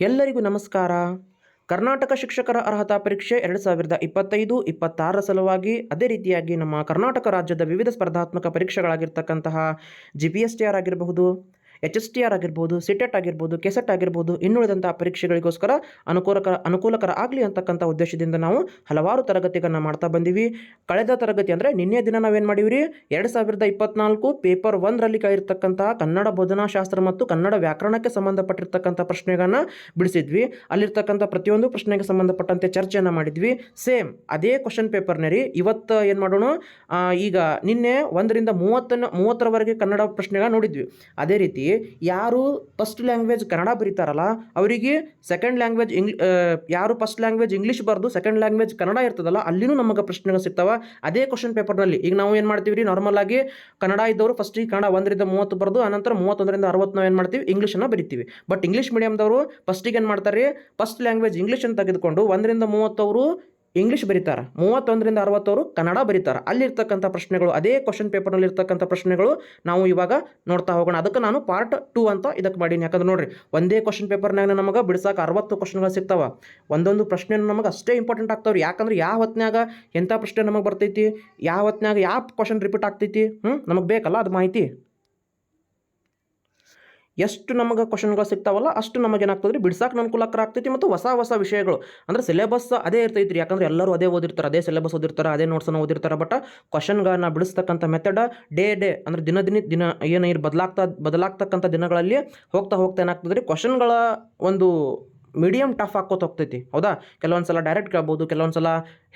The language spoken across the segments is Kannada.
ಎಲ್ಲರಿಗೂ ನಮಸ್ಕಾರ. ಕರ್ನಾಟಕ ಶಿಕ್ಷಕರ ಅರ್ಹತಾ ಪರೀಕ್ಷೆ ಎರಡು ಸಾವಿರದ ಇಪ್ಪತ್ತೈದು ಇಪ್ಪತ್ತಾರರ ಸಲುವಾಗಿ ಅದೇ ರೀತಿಯಾಗಿ ನಮ್ಮ ಕರ್ನಾಟಕ ರಾಜ್ಯದ ವಿವಿಧ ಸ್ಪರ್ಧಾತ್ಮಕ ಪರೀಕ್ಷೆಗಳಾಗಿರ್ತಕ್ಕಂತಹ G P S T R ಆಗಿರಬಹುದು ಎಚ್ ಎಸ್ ಟಿ ಆರ್ ಆಗಿರ್ಬೋದು ಸಿಟೆಟ್ ಆಗಿರ್ಬೋದು ಕೆಸೆಟ್ ಆಗಿರ್ಬೋದು ಇನ್ನುಳಿದಂಥ ಪರೀಕ್ಷೆಗಳಿಗೋಸ್ಕರ ಅನುಕೂಲಕರ ಅನುಕೂಲಕರ ಆಗಲಿ ಅಂತಕ್ಕಂಥ ಉದ್ದೇಶದಿಂದ ನಾವು ಹಲವಾರು ತರಗತಿಗಳನ್ನು ಮಾಡ್ತಾ ಬಂದೀವಿ. ಕಳೆದ ತರಗತಿ ಅಂದರೆ ನಿನ್ನೆ ದಿನ ನಾವೇನು ಮಾಡೀವಿ ಎರಡು ಸಾವಿರದ ಇಪ್ಪತ್ನಾಲ್ಕು ಪೇಪರ್ ಒಂದರಲ್ಲಿ ಕೇಳಿರ್ತಕ್ಕಂತಹ ಕನ್ನಡ ಬೋಧನಾಶಾಸ್ತ್ರ ಮತ್ತು ಕನ್ನಡ ವ್ಯಾಕರಣಕ್ಕೆ ಸಂಬಂಧಪಟ್ಟಿರ್ತಕ್ಕಂಥ ಪ್ರಶ್ನೆಗಳನ್ನ ಬಿಡಿಸಿದ್ವಿ. ಅಲ್ಲಿರ್ತಕ್ಕಂಥ ಪ್ರತಿಯೊಂದು ಪ್ರಶ್ನೆಗೆ ಸಂಬಂಧಪಟ್ಟಂತೆ ಚರ್ಚೆಯನ್ನು ಮಾಡಿದ್ವಿ. ಸೇಮ್ ಅದೇ ಕ್ವಶನ್ ಪೇಪರ್ನೇ ರೀ, ಇವತ್ತು ಏನು ಮಾಡೋಣ? ಈಗ ನಿನ್ನೆ ಒಂದರಿಂದ ಮೂವತ್ತನ್ನು, ಮೂವತ್ತರವರೆಗೆ ಕನ್ನಡ ಪ್ರಶ್ನೆಗಳ ನೋಡಿದ್ವಿ. ಅದೇ ರೀತಿ ಯಾರು ಫಸ್ಟ್ ಲ್ಯಾಂಗ್ವೇಜ್ ಕನ್ನಡ ಬರೀತಾರಲ್ಲ, ಅವರಿಗೆ ಸೆಕೆಂಡ್ ಲ್ಯಾಂಗ್ವೇಜ್ ಇಂಗ್ಲಿ ಯಾರು ಫಸ್ಟ್ ಲ್ಯಾಂಗ್ವೇಜ್ ಇಂಗ್ಲೀಷ್ ಬರೆದು ಸೆಕೆಂಡ್ ಲ್ಯಾಂಗ್ವೇಜ್ ಕನ್ನಡ ಇರ್ತದಲ್ಲ, ಅಲ್ಲಿನೂ ನಮಗೆ ಪ್ರಶ್ನೆಗಳು ಸಿಗ್ತಾವ. ಅದೇ ಕ್ವಶನ್ ಪೇಪರ್ನಲ್ಲಿ ಈಗ ನಾವು ಏನು ಮಾಡ್ತೀವಿ ರೀ ನಾರ್ಮಲ್ ಆಗಿ ಕನ್ನಡ ಇದ್ದವರು ಫಸ್ಟಿಗೆ ಕನ್ನಡ ಒಂದರಿಂದ ಮೂವತ್ತು ಬರೆದು, ಆನಂತರ ಮೂವತ್ತೊಂದರಿಂದ ಅರವತ್ತು ನಾವು ಏನು ಮಾಡ್ತೀವಿ ಇಂಗ್ಲೀಷನ್ನು ಬರಿತೀವಿ. ಬಟ್ ಇಂಗ್ಲೀಷ್ ಮೀಡಿಯಮ್ದವರು ಫಸ್ಟಿಗೆ ಏನು ಮಾಡ್ತಾರೆ ಫಸ್ಟ್ ಲ್ಯಾಂಗ್ವೇಜ್ ಇಂಗ್ಲೀಷನ್ನು ತೆಗೆದುಕೊಂಡು ಒಂದರಿಂದ ಮೂವತ್ತವರು ಇಂಗ್ಲೀಷ್ ಬರೀತಾರೆ. ಮೂವತ್ತೊಂದರಿಂದ ಅರವತ್ತವರು ಕನ್ನಡ ಬರೀತಾರೆ. ಅಲ್ಲಿರ್ತಕ್ಕಂಥ ಪ್ರಶ್ನೆಗಳು, ಅದೇ ಕ್ವಶನ್ ಪೇಪರ್ನಲ್ಲಿ ಇರ್ತಕ್ಕಂಥ ಪ್ರಶ್ನೆಗಳು ನಾವು ಇವಾಗ ನೋಡ್ತಾ ಹೋಗೋಣ. ಅದಕ್ಕೆ ನಾನು ಪಾರ್ಟ್ ಟೂ ಅಂತ ಇದಕ್ಕೆ ಮಾಡೀನಿ. ಯಾಕಂದ್ರೆ ನೋಡ್ರಿ, ಒಂದೇ ಕ್ವಶನ್ ಪೇಪರ್ನಾಗ ನಮಗೆ ಬಿಡಿಸಕ್ಕೆ ಅರವತ್ತು ಕ್ವಶನ್ಗಳು ಸಿಗ್ತಾವೆ. ಒಂದೊಂದು ಪ್ರಶ್ನೆ ನಮಗೆ ಅಷ್ಟೇ ಇಂಪಾರ್ಟೆಂಟ್ ಆಗ್ತಾವ್ರಿ. ಯಾಕಂದ್ರೆ ಯಾವ ಹೊತ್ನ್ಯಾಗ ಎಂಥ ಪ್ರಶ್ನೆ ನಮಗೆ ಬರ್ತೈತಿ? ಯಾವ ಹೊತ್ನ್ಯಾಗ ಯಾವ ಕ್ವಶನ್ ರಿಪೀಟ್ ಆಗ್ತೈತಿ? ಹ್ಞೂ ನಮಗೆ ಬೇಕಲ್ಲ ಅದು ಮಾಹಿತಿ? ಎಷ್ಟು ನಮಗೆ ಕ್ವಶನ್ಗಳು ಸಿಗ್ತಾವಲ್ಲ ಅಷ್ಟು ನಮಗೆ ಏನಾಗ್ತದೆ ರೀ ಬಿಡ್ಸಕ್ಕೆ ಅನುಕೂಲಕರ ಆಗ್ತೈತಿ ಮತ್ತು ಹೊಸ ಹೊಸ ವಿಷಯಗಳು. ಅಂದರೆ ಸಿಲೆಬಸ್ ಅದೇ ಇರ್ತೈತಿ ರೀ ಯಾಕಂದ್ರೆ ಎಲ್ಲರೂ ಅದೇ ಓದಿರ್ತಾರೆ, ಅದೇ ಸಿಲೆಬಸ್ ಓದಿರ್ತಾರೆ, ಅದೇ ನೋಟ್ಸನ್ನು ಓದಿರ್ತಾರೆ. ಬಟ್ ಕ್ವಶನ್ಗಳನ್ನ ಬಿಡಿಸ್ತಕ್ಕಂಥ ಮೆಥಡ್ ಡೇ ಡೇ ಅಂದರೆ ದಿನ ದಿನ ದಿನ ಏನು ಬದಲಾಗ್ತಾ, ಬದಲಾಗ್ತಕ್ಕಂಥ ದಿನಗಳಲ್ಲಿ ಹೋಗ್ತಾ ಹೋಗ್ತಾ ಏನಾಗ್ತದೆ ರೀ ಕ್ವಶನ್ಗಳ ಒಂದು ಮೀಡಿಯಮ್ ಟಫ್ ಹಾಕೋತ ಹೋಗ್ತೈತಿ. ಹೌದಾ? ಕೆಲವೊಂದು ಸಲ ಡೈರೆಕ್ಟ್ ಕೇಳ್ಬೋದು ಕೆಲವೊಂದು ಸಲ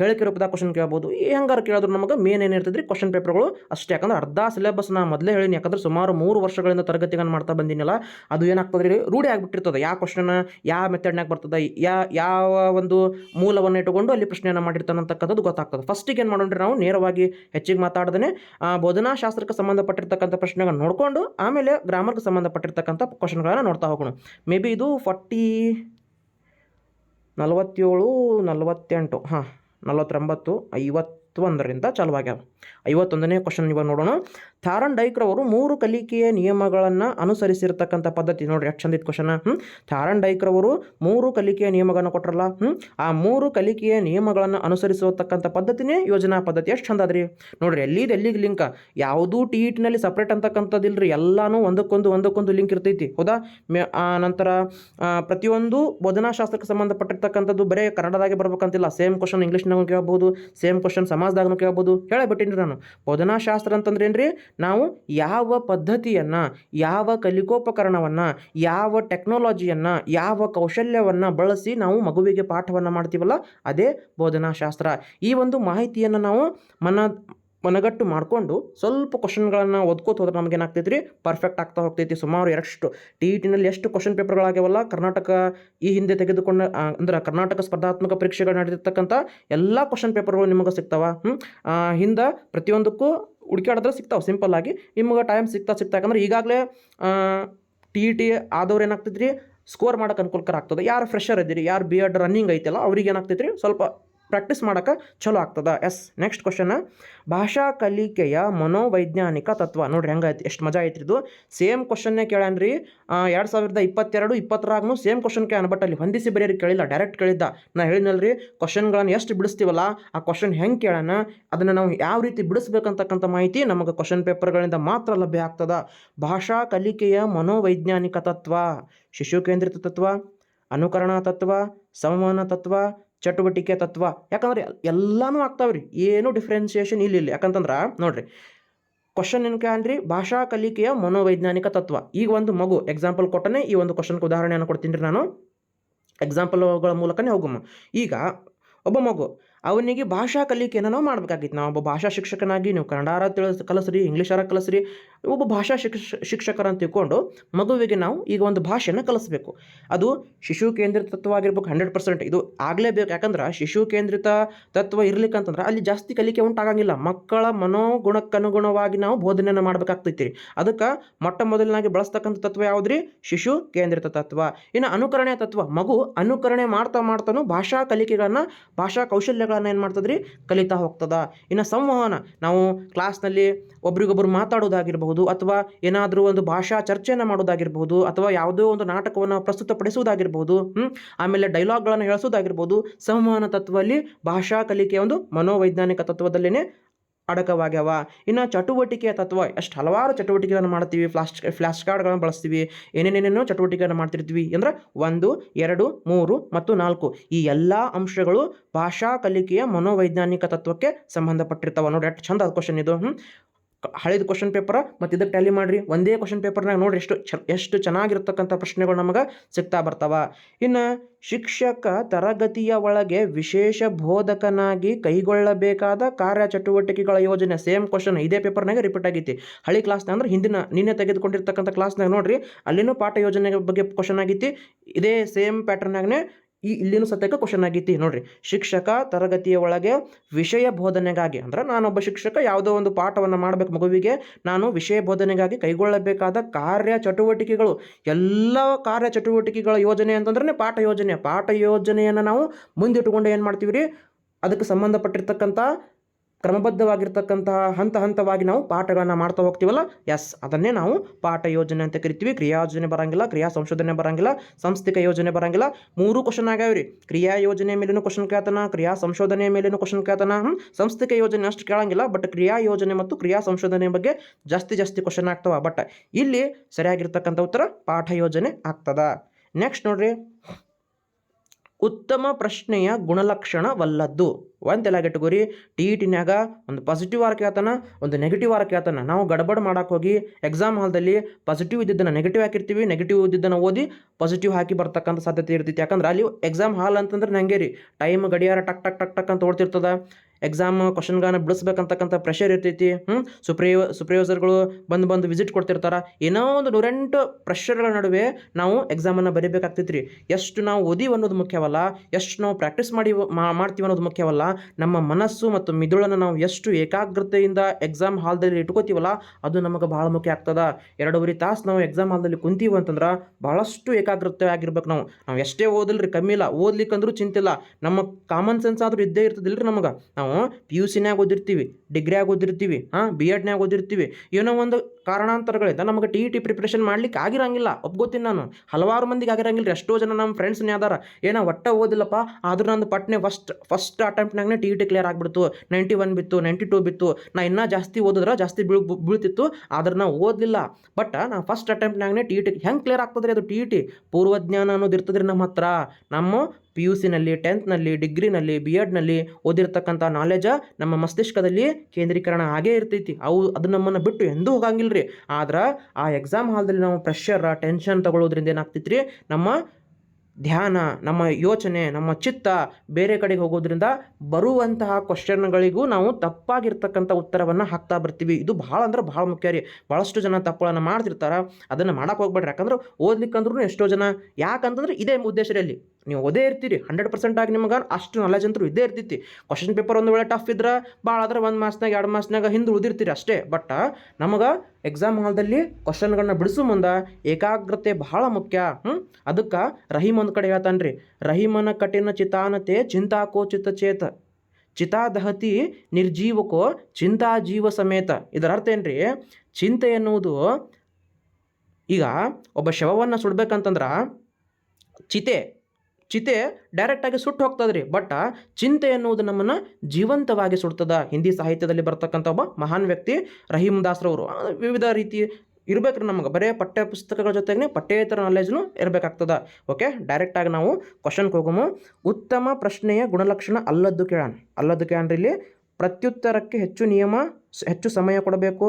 ಹೇಳಿಕೆ ರೂಪದಾಗ ಕ್ವಶನ್ ಕೇಳ್ಬೋದು. ಈ ಹೆಂಗಾರು ಕೇಳಿದ್ರು ನಮಗೆ ಮೇನ್ ಏನು ಇರ್ತದ್ರಿ ಕ್ವಶನ್ ಪೇಪರ್ಗಳು ಅಷ್ಟೇ, ಯಾಕಂದ್ರೆ ಅರ್ಧ ಸಿಲೆಬಸ್ ನಾ ಮೊದಲೇ ಹೇಳಿನಿ. ಯಾಕಂದ್ರೆ ಸುಮಾರು ಮೂರು ವರ್ಷಗಳಿಂದ ತರಗತಿಗಳನ್ನು ಮಾಡ್ತಾ ಬಂದಿನಲ್ಲ, ಅದು ಏನಾಗ್ತದೆ ರೀ ರೂಢಿ ಆಗಿಬಿಟ್ಟಿರ್ತದೆ. ಯಾವ ಕ್ವಶನ್ ಯಾವ ಮೆಥಡ್ನಾಗ ಬರ್ತದೆ? ಯಾ, ಯಾವ ಒಂದು ಮೂಲವನ್ನು ಇಟ್ಟುಕೊಂಡು ಅಲ್ಲಿ ಪ್ರಶ್ನೆಯನ್ನು ಮಾಡಿರ್ತಾನಂತಕ್ಕಂಥದ್ದು ಗೊತ್ತಾಗ್ತದೆ. ಫಸ್ಟಿಗೆ ಏನು ಮಾಡೋಣ್ರಿ ನಾವು? ನೇರವಾಗಿ ಹೆಚ್ಚಿಗೆ ಮಾತಾಡದೇ ಬೋಧನಾಶಾಸ್ತ್ರಕ್ಕೆ ಸಂಬಂಧಪಟ್ಟಿರ್ತಕ್ಕಂಥ ಪ್ರಶ್ನೆಗಳನ್ನ ನೋಡಿಕೊಂಡು, ಆಮೇಲೆ ಗ್ರಾಮರ್ಗೆ ಸಂಬಂಧಪಟ್ಟಿರ್ತಕ್ಕಂಥ ಕ್ವಶನ್ಗಳನ್ನ ನೋಡ್ತಾ ಹೋಗೋಣ. ಮೇ ಬಿ ಇದು ಫಾರ್ಟಿ ನಲವತ್ತೇಳು ನಲವತ್ತೆಂಟು. ಹಾಂ. ನಲವತ್ತೊಂಬತ್ತು ಐವತ್ತೊಂದರಿಂದ ಚಾಲುವಾಗ್ಯಾವ. ಐವತ್ತೊಂದನೇ ಕ್ವಶನ್ ಇವಾಗ ನೋಡೋಣ. ಥಾರನ್ ಡೈಕ್ರವರು ಮೂರು ಕಲಿಕೆಯ ನಿಯಮಗಳನ್ನು ಅನುಸರಿಸಿರ್ತಕ್ಕಂಥ ಪದ್ಧತಿ. ನೋಡಿ ಎಷ್ಟು ಚಂದಿತ್ತು ಕ್ವಶನ ಹ್ಞೂ ಥಾರನ್ ಡೈಕ್ರವರು ಮೂರು ಕಲಿಕೆಯ ನಿಯಮಗಳನ್ನು ಕೊಟ್ಟರಲ್ಲ ಹ್ಞೂ ಆ ಮೂರು ಕಲಿಕೆಯ ನಿಯಮಗಳನ್ನು ಅನುಸರಿಸತಕ್ಕಂಥ ಪದ್ಧತಿನೇ ಯೋಜನಾ ಪದ್ಧತಿ. ಎಷ್ಟು ಚಂದ ಅದ್ರಿ. ನೋಡ್ರಿ, ಎಲ್ಲಿದು ಎಲ್ಲಿಗೆ ಲಿಂಕ್ ಯಾವುದೂ ಟಿ ಇಟ್ನಲ್ಲಿ ಸಪ್ರೇಟ್ ಅಂತಕ್ಕಂಥದ್ದಿಲ್ಲ ರೀ ಎಲ್ಲನೂ ಒಂದಕ್ಕೊಂದು ಒಂದಕ್ಕೊಂದು ಲಿಂಕ್ ಇರ್ತೈತಿ. ಹೌದಾ? ಮೆ ಆ, ನಂತರ ಪ್ರತಿಯೊಂದು ಬೋಧನಾಶಾಸ್ತ್ರಕ್ಕೆ ಸಂಬಂಧಪಟ್ಟಿರ್ತಕ್ಕಂಥದ್ದು ಬರೀ ಕನ್ನಡದಾಗೆ ಬರ್ಬೇಕಂತಿಲ್ಲ. ಸೇಮ್ ಕ್ವಶನ್ ಇಂಗ್ಲೀಷ್ನಾಗೂ ಕೇಳ್ಬೋದು ಸೇಮ್ ಕ್ವಶನ್ ಸಮಾಜದಾಗೂ ಕೇಳ್ಬೋದು. ಹೇಳಬಿಟ್ಟಿನಿ ನಾನು. ಬೋಧನಾಶಾಸ್ತ್ರ ಅಂತಂದ್ರೆ ಏನ್ರಿ ನಾವು ಯಾವ ಪದ್ಧತಿಯನ್ನು, ಯಾವ ಕಲಿಕೋಪಕರಣವನ್ನು, ಯಾವ ಟೆಕ್ನಾಲಜಿಯನ್ನು, ಯಾವ ಕೌಶಲ್ಯವನ್ನು ಬಳಸಿ ನಾವು ಮಗುವಿಗೆ ಪಾಠವನ್ನು ಮಾಡ್ತೀವಲ್ಲ, ಅದೇ ಬೋಧನಾಶಾಸ್ತ್ರ. ಈ ಒಂದು ಮಾಹಿತಿಯನ್ನು ನಾವು ಮನ, ಮನಗಟ್ಟು ಮಾಡಿಕೊಂಡು ಸ್ವಲ್ಪ ಕ್ವಶನ್ಗಳನ್ನು ಓದ್ಕೋತ ಹೋದ್ರೆ ನಮ್ಗೆ ಏನಾಗ್ತೈತಿ ರೀ ಪರ್ಫೆಕ್ಟ್ ಆಗ್ತಾ ಹೋಗ್ತೈತಿ. ಸುಮಾರು ಎಷ್ಟು ಟಿ ಇ ಟಿನಲ್ಲಿ ಎಷ್ಟು ಕ್ವಶನ್ ಪೇಪರ್ಗಳಾಗ್ಯಾವಲ್ಲ ಕರ್ನಾಟಕ ಈ ಹಿಂದೆ ತೆಗೆದುಕೊಂಡ ಅಂದ್ರೆ ಕರ್ನಾಟಕ ಸ್ಪರ್ಧಾತ್ಮಕ ಪರೀಕ್ಷೆಗಳು ನಡೆದಿರ್ತಕ್ಕಂಥ ಎಲ್ಲ ಕ್ವಶನ್ ಪೇಪರ್ಗಳು ನಿಮಗೆ ಸಿಗ್ತಾವ. ಹಿಂದೆ ಪ್ರತಿಯೊಂದಕ್ಕೂ ಹುಡುಕಾಡಿದ್ರೆ ಸಿಗ್ತಾವೆ ಸಿಂಪಲ್ ಆಗಿ. ನಿಮ್ಗೆ ಟೈಮ್ ಸಿಗ್ತಾ ಸಿಗ್ತಾ, ಯಾಕಂದ್ರೆ ಈಗಾಗಲೇ ಟಿ ಇ ಟಿ ಆದವ್ರು ಏನಾಗ್ತಿದ್ರಿ? ಸ್ಕೋರ್ ಮಾಡೋಕೆ ಅನುಕೂಲಕರ ಆಗ್ತದೆ. ಯಾರು ಫ್ರೆಶರ್ ಇದ್ದೀರಿ? ಯಾರು ಬಿ ಎಡ್ ರನ್ನಿಂಗ್ ಐತಲ್ಲ, ಅವ್ರಿಗೆ ಏನಾಗ್ತೈತ್ರಿ ಸ್ವಲ್ಪ ಪ್ರಾಕ್ಟೀಸ್ ಮಾಡೋಕೆ ಚಲೋ ಆಗ್ತದ. ಎಸ್ ನೆಕ್ಸ್ಟ್ ಕ್ವಶನ್ ಭಾಷಾ ಕಲಿಕೆಯ ಮನೋವೈಜ್ಞಾನಿಕ ತತ್ವ. ನೋಡ್ರಿ ಹೆಂಗೈತಿ ಎಷ್ಟು ಮಜಾ ಐತ್ರಿ ಇದು. ಸೇಮ್ ಕ್ವಶನ್ನೇ ಕೇಳ್ಯಾನ್ರಿ ಎರಡು ಸಾವಿರದ ಇಪ್ಪತ್ತೆರಡು ಇಪ್ಪತ್ತರಾಗೂ ಸೇಮ್ ಕ್ವಶನ್ ಕೇಳ ಬಟ್ ಅಲ್ಲಿ ಹೊಂದಿಸಿ ಬರೆಯೋರು ಕೇಳಿಲ್ಲ ಡೈರೆಕ್ಟ್ ಕೇಳಿದ್ದ. ನಾ ಹೇಳಿನಲ್ರಿ ಕ್ವಶನ್ಗಳನ್ನು ಎಷ್ಟು ಬಿಡಿಸ್ತೀವಲ್ಲ, ಆ ಕ್ವಶನ್ ಹೆಂಗೆ ಕೇಳೋಣ ಅದನ್ನು ನಾವು ಯಾವ ರೀತಿ ಬಿಡಿಸ್ಬೇಕಂತಕ್ಕಂಥ ಮಾಹಿತಿ ನಮಗೆ ಕ್ವಶನ್ ಪೇಪರ್ಗಳಿಂದ ಮಾತ್ರ ಲಭ್ಯ ಆಗ್ತದ. ಭಾಷಾ ಕಲಿಕೆಯ ಮನೋವೈಜ್ಞಾನಿಕ ತತ್ವ ಶಿಶು ಕೇಂದ್ರಿತ ತತ್ವ, ಅನುಕರಣ ತತ್ವ, ಸಂವಹನ ತತ್ವ ಚಟುವಟಿಕೆ ತತ್ವ. ಯಾಕಂದ್ರೆ ಎಲ್ಲಾನು ಆಗ್ತಾವ್ರಿ ಏನು ಡಿಫ್ರೆನ್ಸಿಯೇಷನ್ ಇಲ್ಲ ಇಲ್ಲ ಯಾಕಂತಂದ್ರೆ, ನೋಡ್ರಿ ಕ್ವಶನ್ ಏನಕ್ಕೆ ಅಂದ್ರಿ? ಭಾಷಾ ಕಲಿಕೆಯ ಮನೋವೈಜ್ಞಾನಿಕ ತತ್ವ. ಈಗ ಒಂದು ಮಗು ಎಕ್ಸಾಂಪಲ್ ಕೊಟ್ಟನೆ ಈ ಒಂದು ಕ್ವಶನ್ಗೆ ಉದಾಹರಣೆಯನ್ನು ಕೊಡ್ತೀನಿ ರೀ ನಾನು. ಎಕ್ಸಾಂಪಲ್ಗಳ ಮೂಲಕನೇ ಹೋಗಮ್ಮ ಈಗ, ಒಬ್ಬ ಮಗು ಅವನಿಗೆ ಭಾಷಾ ಕಲಿಕೆಯನ್ನು ನಾವು ಮಾಡಬೇಕಾಗಿತ್ತು. ನಾವು ಒಬ್ಬ ಭಾಷಾ ಶಿಕ್ಷಕನಾಗಿ, ನೀವು ಕನ್ನಡಾರ ತಿಳಿಸ್, ಕಲಿಸ್ರಿ, ಇಂಗ್ಲೀಷಾರ ಕಲಿಸ್ರಿ, ಒಬ್ಬ ಭಾಷಾ ಶಿಕ್ಷ ಶಿಕ್ಷಕರನ್ನು ತಿಳ್ಕೊಂಡು ಮಗುವಿಗೆ ನಾವು ಈಗ ಒಂದು ಭಾಷೆಯನ್ನು ಕಲಿಸ್ಬೇಕು. ಅದು ಶಿಶು ಕೇಂದ್ರಿತ ತತ್ವ ಆಗಿರ್ಬೇಕು, ಹಂಡ್ರೆಡ್ ಪರ್ಸೆಂಟ್. ಇದು ಆಗಲೇಬೇಕು. ಯಾಕಂದ್ರೆ ಶಿಶು ಕೇಂದ್ರಿತ ತತ್ವ ಇರ್ಲಿಕ್ಕಂತಂದ್ರೆ ಅಲ್ಲಿ ಜಾಸ್ತಿ ಕಲಿಕೆ ಉಂಟಾಗಂಗಿಲ್ಲ. ಮಕ್ಕಳ ಮನೋಗುಣಕ್ಕನುಗುಣವಾಗಿ ನಾವು ಬೋಧನೆಯನ್ನು ಮಾಡಬೇಕಾಗ್ತೈತಿ. ಅದಕ್ಕೆ ಮೊಟ್ಟ ಮೊದಲನಾಗಿ ಬಳಸ್ತಕ್ಕಂಥ ತತ್ವ ಯಾವುದ್ರಿ? ಶಿಶು ಕೇಂದ್ರಿತ ತತ್ವ. ಇನ್ನು ಅನುಕರಣೆ ತತ್ವ. ಮಗು ಅನುಕರಣೆ ಮಾಡ್ತಾ ಮಾಡ್ತಾನು ಭಾಷಾ ಕಲಿಕೆಗಳನ್ನು, ಭಾಷಾ ಕೌಶಲ್ಯಗಳನ್ನ ಅಂಶಗಳನ್ನು ಏನು ಮಾಡ್ತದ್ರಿ? ಕಲಿತಾ ಹೋಗ್ತದ. ಇನ್ನು ಸಂವಹನ, ನಾವು ಕ್ಲಾಸ್ನಲ್ಲಿ ಒಬ್ರಿಗೊಬ್ಬರು ಮಾತಾಡೋದಾಗಿರಬಹುದು ಅಥವಾ ಏನಾದರೂ ಒಂದು ಭಾಷಾ ಚರ್ಚೆಯನ್ನು ಮಾಡೋದಾಗಿರ್ಬೋದು ಅಥವಾ ಯಾವುದೋ ಒಂದು ನಾಟಕವನ್ನು ಪ್ರಸ್ತುತಪಡಿಸುವುದಾಗಿರ್ಬೋದು? ಆಮೇಲೆ ಡೈಲಾಗ್ಗಳನ್ನು ಹೇಳಿಸೋದಾಗಿರ್ಬೋದು ಸಂವಹನ ತತ್ವದಲ್ಲಿ ಭಾಷಾ ಕಲಿಕೆಯ ಒಂದು ಮನೋವೈಜ್ಞಾನಿಕ ತತ್ವದಲ್ಲಿನೇ ಅಡಕವಾಗ್ಯಾವ. ಇನ್ನು ಚಟುವಟಿಕೆಯ ತತ್ವ, ಎಷ್ಟು ಹಲವಾರು ಚಟುವಟಿಕೆಗಳನ್ನು ಮಾಡ್ತೀವಿ. ಫ್ಲಾಶ್ ಫ್ಲಾಶ್ ಕಾರ್ಡ್ಗಳನ್ನು ಬಳಸ್ತೀವಿ. ಏನೇನೇನೇನೋ ಚಟುವಟಿಕೆಗಳನ್ನು ಮಾಡ್ತಿರ್ತೀವಿ. ಅಂದ್ರೆ ಒಂದು, ಎರಡು, ಮೂರು ಮತ್ತು ನಾಲ್ಕು ಈ ಎಲ್ಲ ಅಂಶಗಳು ಭಾಷಾ ಕಲಿಕೆಯ ಮನೋವೈಜ್ಞಾನಿಕ ತತ್ವಕ್ಕೆ ಸಂಬಂಧಪಟ್ಟಿರ್ತಾವೆ. ನೋಡಿ ಎಷ್ಟು ಚಂದ ಕ್ವಶನ್ ಇದು. ಹಳೇದು ಕ್ವಶನ್ ಪೇಪರ್ ಮತ್ತು ಇದಕ್ಕೆ ಟ್ಯಾಲಿ ಮಾಡಿರಿ. ಒಂದೇ ಕ್ವಶನ್ ಪೇಪರ್ನಾಗ ನೋಡಿ ಎಷ್ಟು ಚ ಎಷ್ಟು ಚೆನ್ನಾಗಿರ್ತಕ್ಕಂಥ ಪ್ರಶ್ನೆಗಳು ನಮಗೆ ಸಿಗ್ತಾ ಬರ್ತಾವ. ಇನ್ನು ಶಿಕ್ಷಕ ತರಗತಿಯ ಒಳಗೆ ವಿಶೇಷ ಬೋಧಕನಾಗಿ ಕೈಗೊಳ್ಳಬೇಕಾದ ಕಾರ್ಯಚಟುವಟಿಕೆಗಳ ಯೋಜನೆ ಸೇಮ್ ಕ್ವಶನ್ ಇದೇ ಪೇಪರ್ನಾಗ ರಿಪೀಟ್ ಆಗೈತಿ. ಹಳಿ ಕ್ಲಾಸ್ನ ಅಂದ್ರೆ ಹಿಂದಿನ, ನಿನ್ನೆ ತೆಗೆದುಕೊಂಡಿರ್ತಕ್ಕಂಥ ಕ್ಲಾಸ್ನಾಗ ನೋಡ್ರಿ, ಅಲ್ಲಿನೂ ಪಾಠ ಯೋಜನೆ ಬಗ್ಗೆ ಕ್ವಶನ್ ಆಗೈತಿ. ಇದೇ ಸೇಮ್ ಪ್ಯಾಟರ್ನಾಗನೇ ಈ ಇಲ್ಲಿನೂ ಸತ್ಯಕ್ಕೆ ಕ್ವಶನ್ ಆಗೈತಿ. ನೋಡ್ರಿ, ಶಿಕ್ಷಕ ತರಗತಿಯ ಒಳಗೆ ವಿಷಯ ಬೋಧನೆಗಾಗಿ, ಅಂದ್ರೆ ನಾನೊಬ್ಬ ಶಿಕ್ಷಕ ಯಾವುದೋ ಒಂದು ಪಾಠವನ್ನು ಮಾಡಬೇಕು ಮಗುವಿಗೆ, ನಾನು ವಿಷಯ ಬೋಧನೆಗಾಗಿ ಕೈಗೊಳ್ಳಬೇಕಾದ ಕಾರ್ಯ ಚಟುವಟಿಕೆಗಳು, ಎಲ್ಲ ಕಾರ್ಯ ಚಟುವಟಿಕೆಗಳ ಯೋಜನೆ ಅಂತಂದ್ರೆ ಪಾಠ ಯೋಜನೆ. ಪಾಠ ಯೋಜನೆಯನ್ನು ನಾವು ಮುಂದಿಟ್ಟುಕೊಂಡು ಏನು ಮಾಡ್ತೀವಿ ರೀ ಅದಕ್ಕೆ ಸಂಬಂಧಪಟ್ಟಿರ್ತಕ್ಕಂಥ ಕ್ರಮಬದ್ಧವಾಗಿರ್ತಕ್ಕಂತಹ ಹಂತ ಹಂತವಾಗಿ ನಾವು ಪಾಠಗಳನ್ನು ಮಾಡ್ತಾ ಹೋಗ್ತೀವಲ್ಲ? ಎಸ್ ಅದನ್ನೇ ನಾವು ಪಾಠ ಯೋಜನೆ ಅಂತ ಕರಿತೀವಿ. ಕ್ರಿಯಾ ಯೋಜನೆ ಬರಂಗಿಲ್ಲ, ಕ್ರಿಯಾ ಸಂಶೋಧನೆ ಬರಂಗಿಲ್ಲ, ಸಂಸ್ಥಿಕ ಯೋಜನೆ ಬರಂಗಿಲ್ಲ. ಮೂರು ಕ್ವಶನ್ ರೀ ಕ್ರಿಯಾ ಯೋಜನೆ ಮೇಲೂ ಕ್ವಶನ್ ಕೇಳ್ತಾನ, ಕ್ರಿಯಾ ಸಂಶೋಧನೆ ಮೇಲೂ ಕ್ವಶನ್ ಕೇಳ್ತಾನ? ಸಂಸ್ಥಿಕ ಯೋಜನೆ ಅಷ್ಟು ಕೇಳಂಗಿಲ್ಲ ಬಟ್ ಕ್ರಿಯಾ ಯೋಜನೆ ಮತ್ತು ಕ್ರಿಯಾ ಸಂಶೋಧನೆ ಬಗ್ಗೆ ಜಾಸ್ತಿ ಜಾಸ್ತಿ ಕ್ವಶನ್ ಆಗ್ತಾವ. ಬಟ್ ಇಲ್ಲಿ ಸರಿಯಾಗಿರ್ತಕ್ಕಂಥ ಉತ್ತರ ಪಾಠ ಯೋಜನೆ ಆಗ್ತದ. ನೆಕ್ಸ್ಟ್ ನೋಡ್ರಿ. ಉತ್ತಮ ಪ್ರಶ್ನೆಯ ಗುಣಲಕ್ಷಣವಲ್ಲದ್ದು. ಒಂದೆಲ್ಲ ಕೆಟಗೋರಿ ಟಿ ಇ ಟಿನ್ಯಾಗ ಒಂದು ಪಾಸಿಟಿವ್ ಆರ್ ಕೇಳ್ತಾನ ಒಂದು ನೆಗೆಟಿವ್ ಆರ್ ಕೇಳ್ತಾನ ನಾವು ಗಡಬಡ್ ಮಾಡಕ್ಕೆ ಹೋಗಿ ಎಕ್ಸಾಮ್ ಹಾಲ್ದಲ್ಲಿ ಪಾಸಿಟಿವ್ ಇದ್ದಿದ್ದನ್ನು ನೆಗೆಟಿವ್ ಹಾಕಿರ್ತೀವಿ ನೆಗೆಟಿವ್ ಇದ್ದಿದ್ದನ್ನು ಓದಿ ಪಾಸಿಟಿವ್ ಹಾಕಿ ಬರ್ತಕ್ಕಂಥ ಸಾಧ್ಯತೆ ಇರ್ತೈತಿ. ಯಾಕಂದ್ರೆ ಅಲ್ಲಿ ಎಕ್ಸಾಮ್ ಹಾಲ್ ಅಂತಂದ್ರೆ ನಂಗೆ ರೀ ಟೈಮ್ ಗಡಿಯಾರ ಟಕ್ ಟಕ್ ಟಕ್ ಟಕ್ ಅಂತ ಓಡ್ತಿರ್ತದ. ಎಕ್ಸಾಮ್ ಕ್ವಶನ್ಗಳನ್ನ ಬಿಡಿಸ್ಬೇಕಂತಕ್ಕಂಥ ಪ್ರೆಷರ್ ಇರ್ತೈತಿ. ಹ್ಞೂ ಸುಪ್ರಿಯೋ ಸುಪ್ರಿಯೋಸರ್ಗಳು ಬಂದು ಬಂದು ವಿಸಿಟ್ ಕೊಡ್ತಿರ್ತಾರೆ. ಏನೋ ಒಂದು ನೂರೆಂಟು ಪ್ರೆಷರ್ಗಳ ನಡುವೆ ನಾವು ಎಕ್ಸಾಮನ್ನು ಬರೀಬೇಕಾಗ್ತೈತಿ ರೀ ಎಷ್ಟು ನಾವು ಓದಿವಿ ಅನ್ನೋದು ಮುಖ್ಯವಲ್ಲ, ಎಷ್ಟು ನಾವು ಪ್ರಾಕ್ಟೀಸ್ ಮಾಡಿ ಮಾಡ್ತೀವಿ ಅನ್ನೋದು ಮುಖ್ಯವಲ್ಲ, ನಮ್ಮ ಮನಸ್ಸು ಮತ್ತು ಮಿದುಳನ್ನು ನಾವು ಎಷ್ಟು ಏಕಾಗ್ರತೆಯಿಂದ ಎಕ್ಸಾಮ್ ಹಾಲ್ದಲ್ಲಿ ಇಟ್ಕೋತೀವಲ್ಲ, ಅದು ನಮಗೆ ಭಾಳ ಮುಖ್ಯ ಆಗ್ತದ. ಎರಡೂವರೆ ತಾಸು ನಾವು ಎಕ್ಸಾಮ್ ಹಾಲ್ದಲ್ಲಿ ಕುಂತೀವಿ ಅಂತಂದ್ರೆ ಭಾಳಷ್ಟು ಏಕಾಗ್ರತೆ ಆಗಿರ್ಬೇಕು ನಾವು. ನಾವು ಎಷ್ಟೇ ಓದಲ್ರಿ, ಕಮ್ಮಿ ಇಲ್ಲ, ಓದ್ಲಿಕ್ಕಂದ್ರೂ ಚಿಂತಿಲ್ಲ. ನಮ್ಮ ಕಾಮನ್ ಸೆನ್ಸ್ ಆದರೂ ಇದ್ದೇ ಇರ್ತದಿಲ್ಲ ರೀ ನಮಗೆ. ನಾವು ಪಿ ಯು ಸಿನ್ಯಾಗ ಓದಿರ್ತೀವಿ ಡಿಗ್ರಿಯಾಗ ಓದಿರ್ತೀವಿ, ಹಾಂ ಬಿ ಎಡ್ನ್ಯಾಗ ಓದಿರ್ತೀವಿ, ಏನೋ ಒಂದು ಕಾರಣಾಂತರಗಳಿಂದ ನಮಗೆ ಟಿ ಇ ಟಿ ಪ್ರಿಪ್ರೇಷನ್ ಮಾಡ್ಲಿಕ್ಕೆ ಆಗಿರಂಗಿಲ್ಲ, ಒಪ್ಕೋತೀನಿ ನಾನು. ಹಲವಾರು ಮಂದಿಗೆ ಆಗಿರಂಗಿಲ್ಲ ಎಷ್ಟೋ ಜನ ನಮ್ಮ ಫ್ರೆಂಡ್ಸ್ನೇ ಅದಾರ. ಏನೋ ಒಟ್ಟ ಓದಿಲ್ಲಪ್ಪ, ಆದರೂ ನಂದು ಪಟ್ನೆ ಫಸ್ಟ್ ಫಸ್ಟ್ ಅಟೆಂಪ್ಟ್ನಾಗನೇ ಟಿ ಇ ಟಿ ಕ್ಲಿಯರ್ ಆಗಿಬಿಡ್ತು ನೈಂಟಿ ಒನ್ ಬಿತ್ತು ನೈಂಟಿ ಟೂ ಬಿತ್ತು. ನಾ ಇನ್ನೂ ಜಾಸ್ತಿ ಓದಿದ್ರೆ ಜಾಸ್ತಿ ಬೀಳ್ ಬೀಳ್ತಿತ್ತು, ಆದ್ರೆ ನಾವು ಓದಲಿಲ್ಲ. ಬಟ್ ನಾ ಫಸ್ಟ್ ಅಟೆಂಪ್ಟ್ನಾಗನೇ ಟಿ ಇ ಟಿ ಹೆಂಗೆ ಕ್ಲಿಯರ್ ಆಗ್ತದ್ರಿ ಅದು ಟಿ ಇ ಟಿ ಪೂರ್ವಜ್ಞಾನ ಅನ್ನೋದು ಇರ್ತದ್ರಿ ನಮ್ಮ ಹತ್ರ. ನಮ್ಮ ಪಿ ಯು ಸಿನಲ್ಲಿ ಟೆಂತ್ನಲ್ಲಿ, ಡಿಗ್ರಿನಲ್ಲಿ, ಬಿ ಎಡ್ನಲ್ಲಿ ಓದಿರ್ತಕ್ಕಂಥ ನಾಲೆಜ ನಮ್ಮ ಮಸ್ತಿಷ್ಕದಲ್ಲಿ ಕೇಂದ್ರೀಕರಣ ಆಗೇ ಇರ್ತೈತಿ. ಅವು ಅದು ನಮ್ಮನ್ನು ಬಿಟ್ಟು ಎಂದೂ ಹೋಗಂಗಿಲ್ಲ ರೀ ಆದ್ರೆ ಆ ಎಕ್ಸಾಮ್ ಹಾಲ್ದಲ್ಲಿ ನಾವು ಪ್ರೆಷರ್ ಟೆನ್ಷನ್ ತಗೊಳ್ಳೋದ್ರಿಂದ ಏನಾಗ್ತೈತಿ ರೀ ನಮ್ಮ ಧ್ಯಾನ, ನಮ್ಮ ಯೋಚನೆ, ನಮ್ಮ ಚಿತ್ತ ಬೇರೆ ಕಡೆಗೆ ಹೋಗೋದ್ರಿಂದ ಬರುವಂತಹ ಕ್ವಶನ್ಗಳಿಗೂ ನಾವು ತಪ್ಪಾಗಿರ್ತಕ್ಕಂಥ ಉತ್ತರವನ್ನು ಹಾಕ್ತಾ ಬರ್ತೀವಿ. ಇದು ಭಾಳ ಅಂದ್ರೆ ಭಾಳ ಮುಖ್ಯ ರೀ. ಭಾಳಷ್ಟು ಜನ ತಪ್ಪುಗಳನ್ನು ಮಾಡ್ತಿರ್ತಾರೆ. ಅದನ್ನು ಮಾಡಕ್ಕೆ ಹೋಗ್ಬೇಡ್ರಿ. ಯಾಕಂದ್ರೆ ಓದ್ಲಿಕ್ಕಂದ್ರೂ ಎಷ್ಟೋ ಜನ. ಯಾಕಂತಂದ್ರೆ ಇದೇ ಉದ್ದೇಶ ರೀ ಅಲ್ಲಿ ನೀವು ಓದೇ ಇರ್ತೀರಿ ಹಂಡ್ರೆಡ್ ಪರ್ಸೆಂಟ್ ಆಗಿ ನಿಮಗೆ ಅಷ್ಟು ನಾಲೆಜ್ ಅಂತೂ ಇದ್ದೇ ಇರ್ತೈತಿ ಕ್ವಶನ್ ಪೇಪರ್ ಒಂದು ವೇಳೆ ಟಫ್ ಇದ್ರೆ ಭಾಳ ಆದ್ರೆ ಒಂದು ಮಾಸ್ನಾಗ ಎರಡು ಮಾಸ್ನಾಗ ಹಿಂದೆ ಉಳಿದಿರ್ತೀರಿ ಅಷ್ಟೇ. ಬಟ್ ನಮಗೆ ಎಕ್ಸಾಮ್ ಹಾಲ್ದಲ್ಲಿ ಕ್ವಶನ್ಗಳನ್ನ ಬಿಡಿಸೋ ಮುಂದೆ ಏಕಾಗ್ರತೆ ಬಹಳ ಮುಖ್ಯ. ಹ್ಞೂ ಅದಕ್ಕೆ ರಹೀಮ್ ಒಂದು ಕಡೆ ಹೇಳ್ತಾನೆ ರೀ ರಹೀಮನ ಕಠಿಣ ಚಿತಾನತೆ ಚಿಂತಾಕೋ ಚಿತಾ. ದಹತಿ ನಿರ್ಜೀವಕೋ ಚಿಂತಾ ಜೀವ ಸಮೇತ. ಇದರ ಅರ್ಥ ಏನ್ರಿ? ಚಿಂತೆ ಎನ್ನುವುದು ಈಗ ಒಬ್ಬ ಶವವನ್ನು ಸುಡ್ಬೇಕಂತಂದ್ರೆ ಚಿತೆ ಚಿತೆ ಡೈರೆಕ್ಟಾಗಿ ಸುಟ್ಟು ಹೋಗ್ತದೆ ರೀ ಬಟ್ ಚಿಂತೆ ಎನ್ನುವುದು ನಮ್ಮನ್ನು ಜೀವಂತವಾಗಿ ಸುಡ್ತದ. ಹಿಂದಿ ಸಾಹಿತ್ಯದಲ್ಲಿ ಬರ್ತಕ್ಕಂಥ ಒಬ್ಬ ಮಹಾನ್ ವ್ಯಕ್ತಿ ರಹೀಮ್ ದಾಸ್ರವರು ವಿವಿಧ ರೀತಿ ಇರ್ಬೇಕ್ರಿ ನಮಗೆ. ಬರೇ ಪಠ್ಯ ಪುಸ್ತಕಗಳ ಜೊತೆಗೆ ಪಠ್ಯೇತರ ನಾಲೆಜ್ನು ಇರಬೇಕಾಗ್ತದ. ಓಕೆ? ಡೈರೆಕ್ಟಾಗಿ ನಾವು ಕ್ವಶನ್ಗೆ ಹೋಗುಮು. ಉತ್ತಮ ಪ್ರಶ್ನೆಯ ಗುಣಲಕ್ಷಣ ಅಲ್ಲದ್ದು ಕೇಳೋಣ ಅಲ್ಲದ್ದು ಕೇಳಣ್ರಿ ಇಲ್ಲಿ ಪ್ರತ್ಯುತ್ತರಕ್ಕೆ ಹೆಚ್ಚು ನಿಯಮ ಹೆಚ್ಚು ಸಮಯ ಕೊಡಬೇಕು.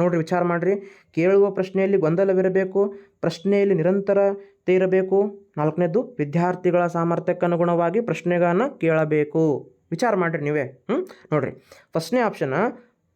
ನೋಡ್ರಿ ವಿಚಾರ ಮಾಡಿರಿ. ಕೇಳುವ ಪ್ರಶ್ನೆಯಲ್ಲಿ ಗೊಂದಲವಿರಬೇಕು. ಪ್ರಶ್ನೆಯಲ್ಲಿ ನಿರಂತರತೆ ಇರಬೇಕು. ನಾಲ್ಕನೇದು, ವಿದ್ಯಾರ್ಥಿಗಳ ಸಾಮರ್ಥ್ಯಕ್ಕೆ ಅನುಗುಣವಾಗಿ ಪ್ರಶ್ನೆಗಳನ್ನು ಕೇಳಬೇಕು. ವಿಚಾರ ಮಾಡಿರಿ ನೀವೇ. ಹ್ಞೂ ನೋಡಿರಿ. ಫಸ್ಟ್ನೇ ಆಪ್ಷನ್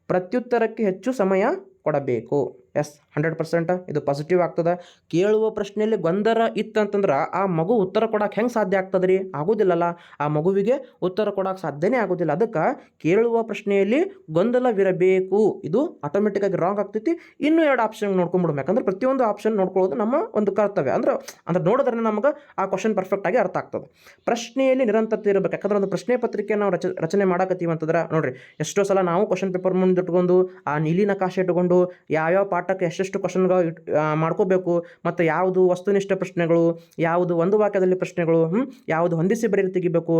ಪ್ರತ್ಯುತ್ತರಕ್ಕೆ ಹೆಚ್ಚು ಸಮಯ ಕೊಡಬೇಕು. ಎಸ್ ಹಂಡ್ರೆಡ್ ಪರ್ಸೆಂಟ್ ಇದು ಪಾಸಿಟಿವ್ ಆಗ್ತದೆ. ಕೇಳುವ ಪ್ರಶ್ನೆಯಲ್ಲಿ ಗೊಂದಲ ಇತ್ತಂತಂದ್ರೆ ಆ ಮಗು ಉತ್ತರ ಕೊಡಕ್ಕೆ ಹೆಂಗೆ ಸಾಧ್ಯ ಆಗ್ತದೆ ರೀ ಆಗೋದಿಲ್ಲಲ್ಲ. ಆ ಮಗುವಿಗೆ ಉತ್ತರ ಕೊಡಕ್ಕೆ ಸಾಧ್ಯನೇ ಆಗೋದಿಲ್ಲ. ಅದಕ್ಕೆ ಕೇಳುವ ಪ್ರಶ್ನೆಯಲ್ಲಿ ಗೊಂದಲವಿರಬೇಕು. ಇದು ಆಟೋಮೆಟಿಕ್ಕಾಗಿ ರಾಂಗ್ ಆಗ್ತೈತಿ. ಇನ್ನೂ ಎರಡು ಆಪ್ಷನ್ ನೋಡ್ಕೊಂಡ್ಬಿಡ್ಬೇಕು ಯಾಕಂದ್ರೆ ಪ್ರತಿಯೊಂದು ಆಪ್ಷನ್ ನೋಡ್ಕೊಳ್ಳೋದು ನಮ್ಮ ಒಂದು ಕರ್ತವ್ಯ. ಅಂದ್ರೆ ಅಂದ್ರೆ ನೋಡಿದ್ರೆ ನಮಗೆ ಆ ಕ್ವಶನ್ ಪರ್ಫೆಕ್ಟಾಗಿ ಅರ್ಥ ಆಗ್ತದೆ. ಪ್ರಶ್ನೆಯಲ್ಲಿ ನಿರಂತರತೆ ಇರಬೇಕು. ಯಾಕಂದ್ರೆ ಒಂದು ಪ್ರಶ್ನೆ ಪತ್ರಿಕೆ ನಾವು ರಚ, ರಚನೆ ಮಾಡಕತ್ತೀವಿ ಅಂತಂದ್ರೆ ನೋಡ್ರಿ, ಎಷ್ಟೋ ಸಲ ನಾವು ಕ್ವಶನ್ ಪೇಪರ್ ಮುಂದೆ ಇಟ್ಕೊಂಡು ಆ ನೀಲಿನ ನಕಾಶೆ ಇಟ್ಕೊಂಡು, ಯಾವ್ಯಾವ ಪಾಠಕ್ಕೆ ಎಷ್ಟೆಷ್ಟು ಕ್ವಶನ್ಗಳು ಮಾಡ್ಕೋಬೇಕು, ಮತ್ತು ಯಾವುದು ವಸ್ತುನಿಷ್ಠ ಪ್ರಶ್ನೆಗಳು, ಯಾವುದು ಒಂದು ವಾಕ್ಯದಲ್ಲಿ ಪ್ರಶ್ನೆಗಳು? ಯಾವುದು ಹೊಂದಿಸಿ ಬರೀ ತೆಗಿಬೇಕು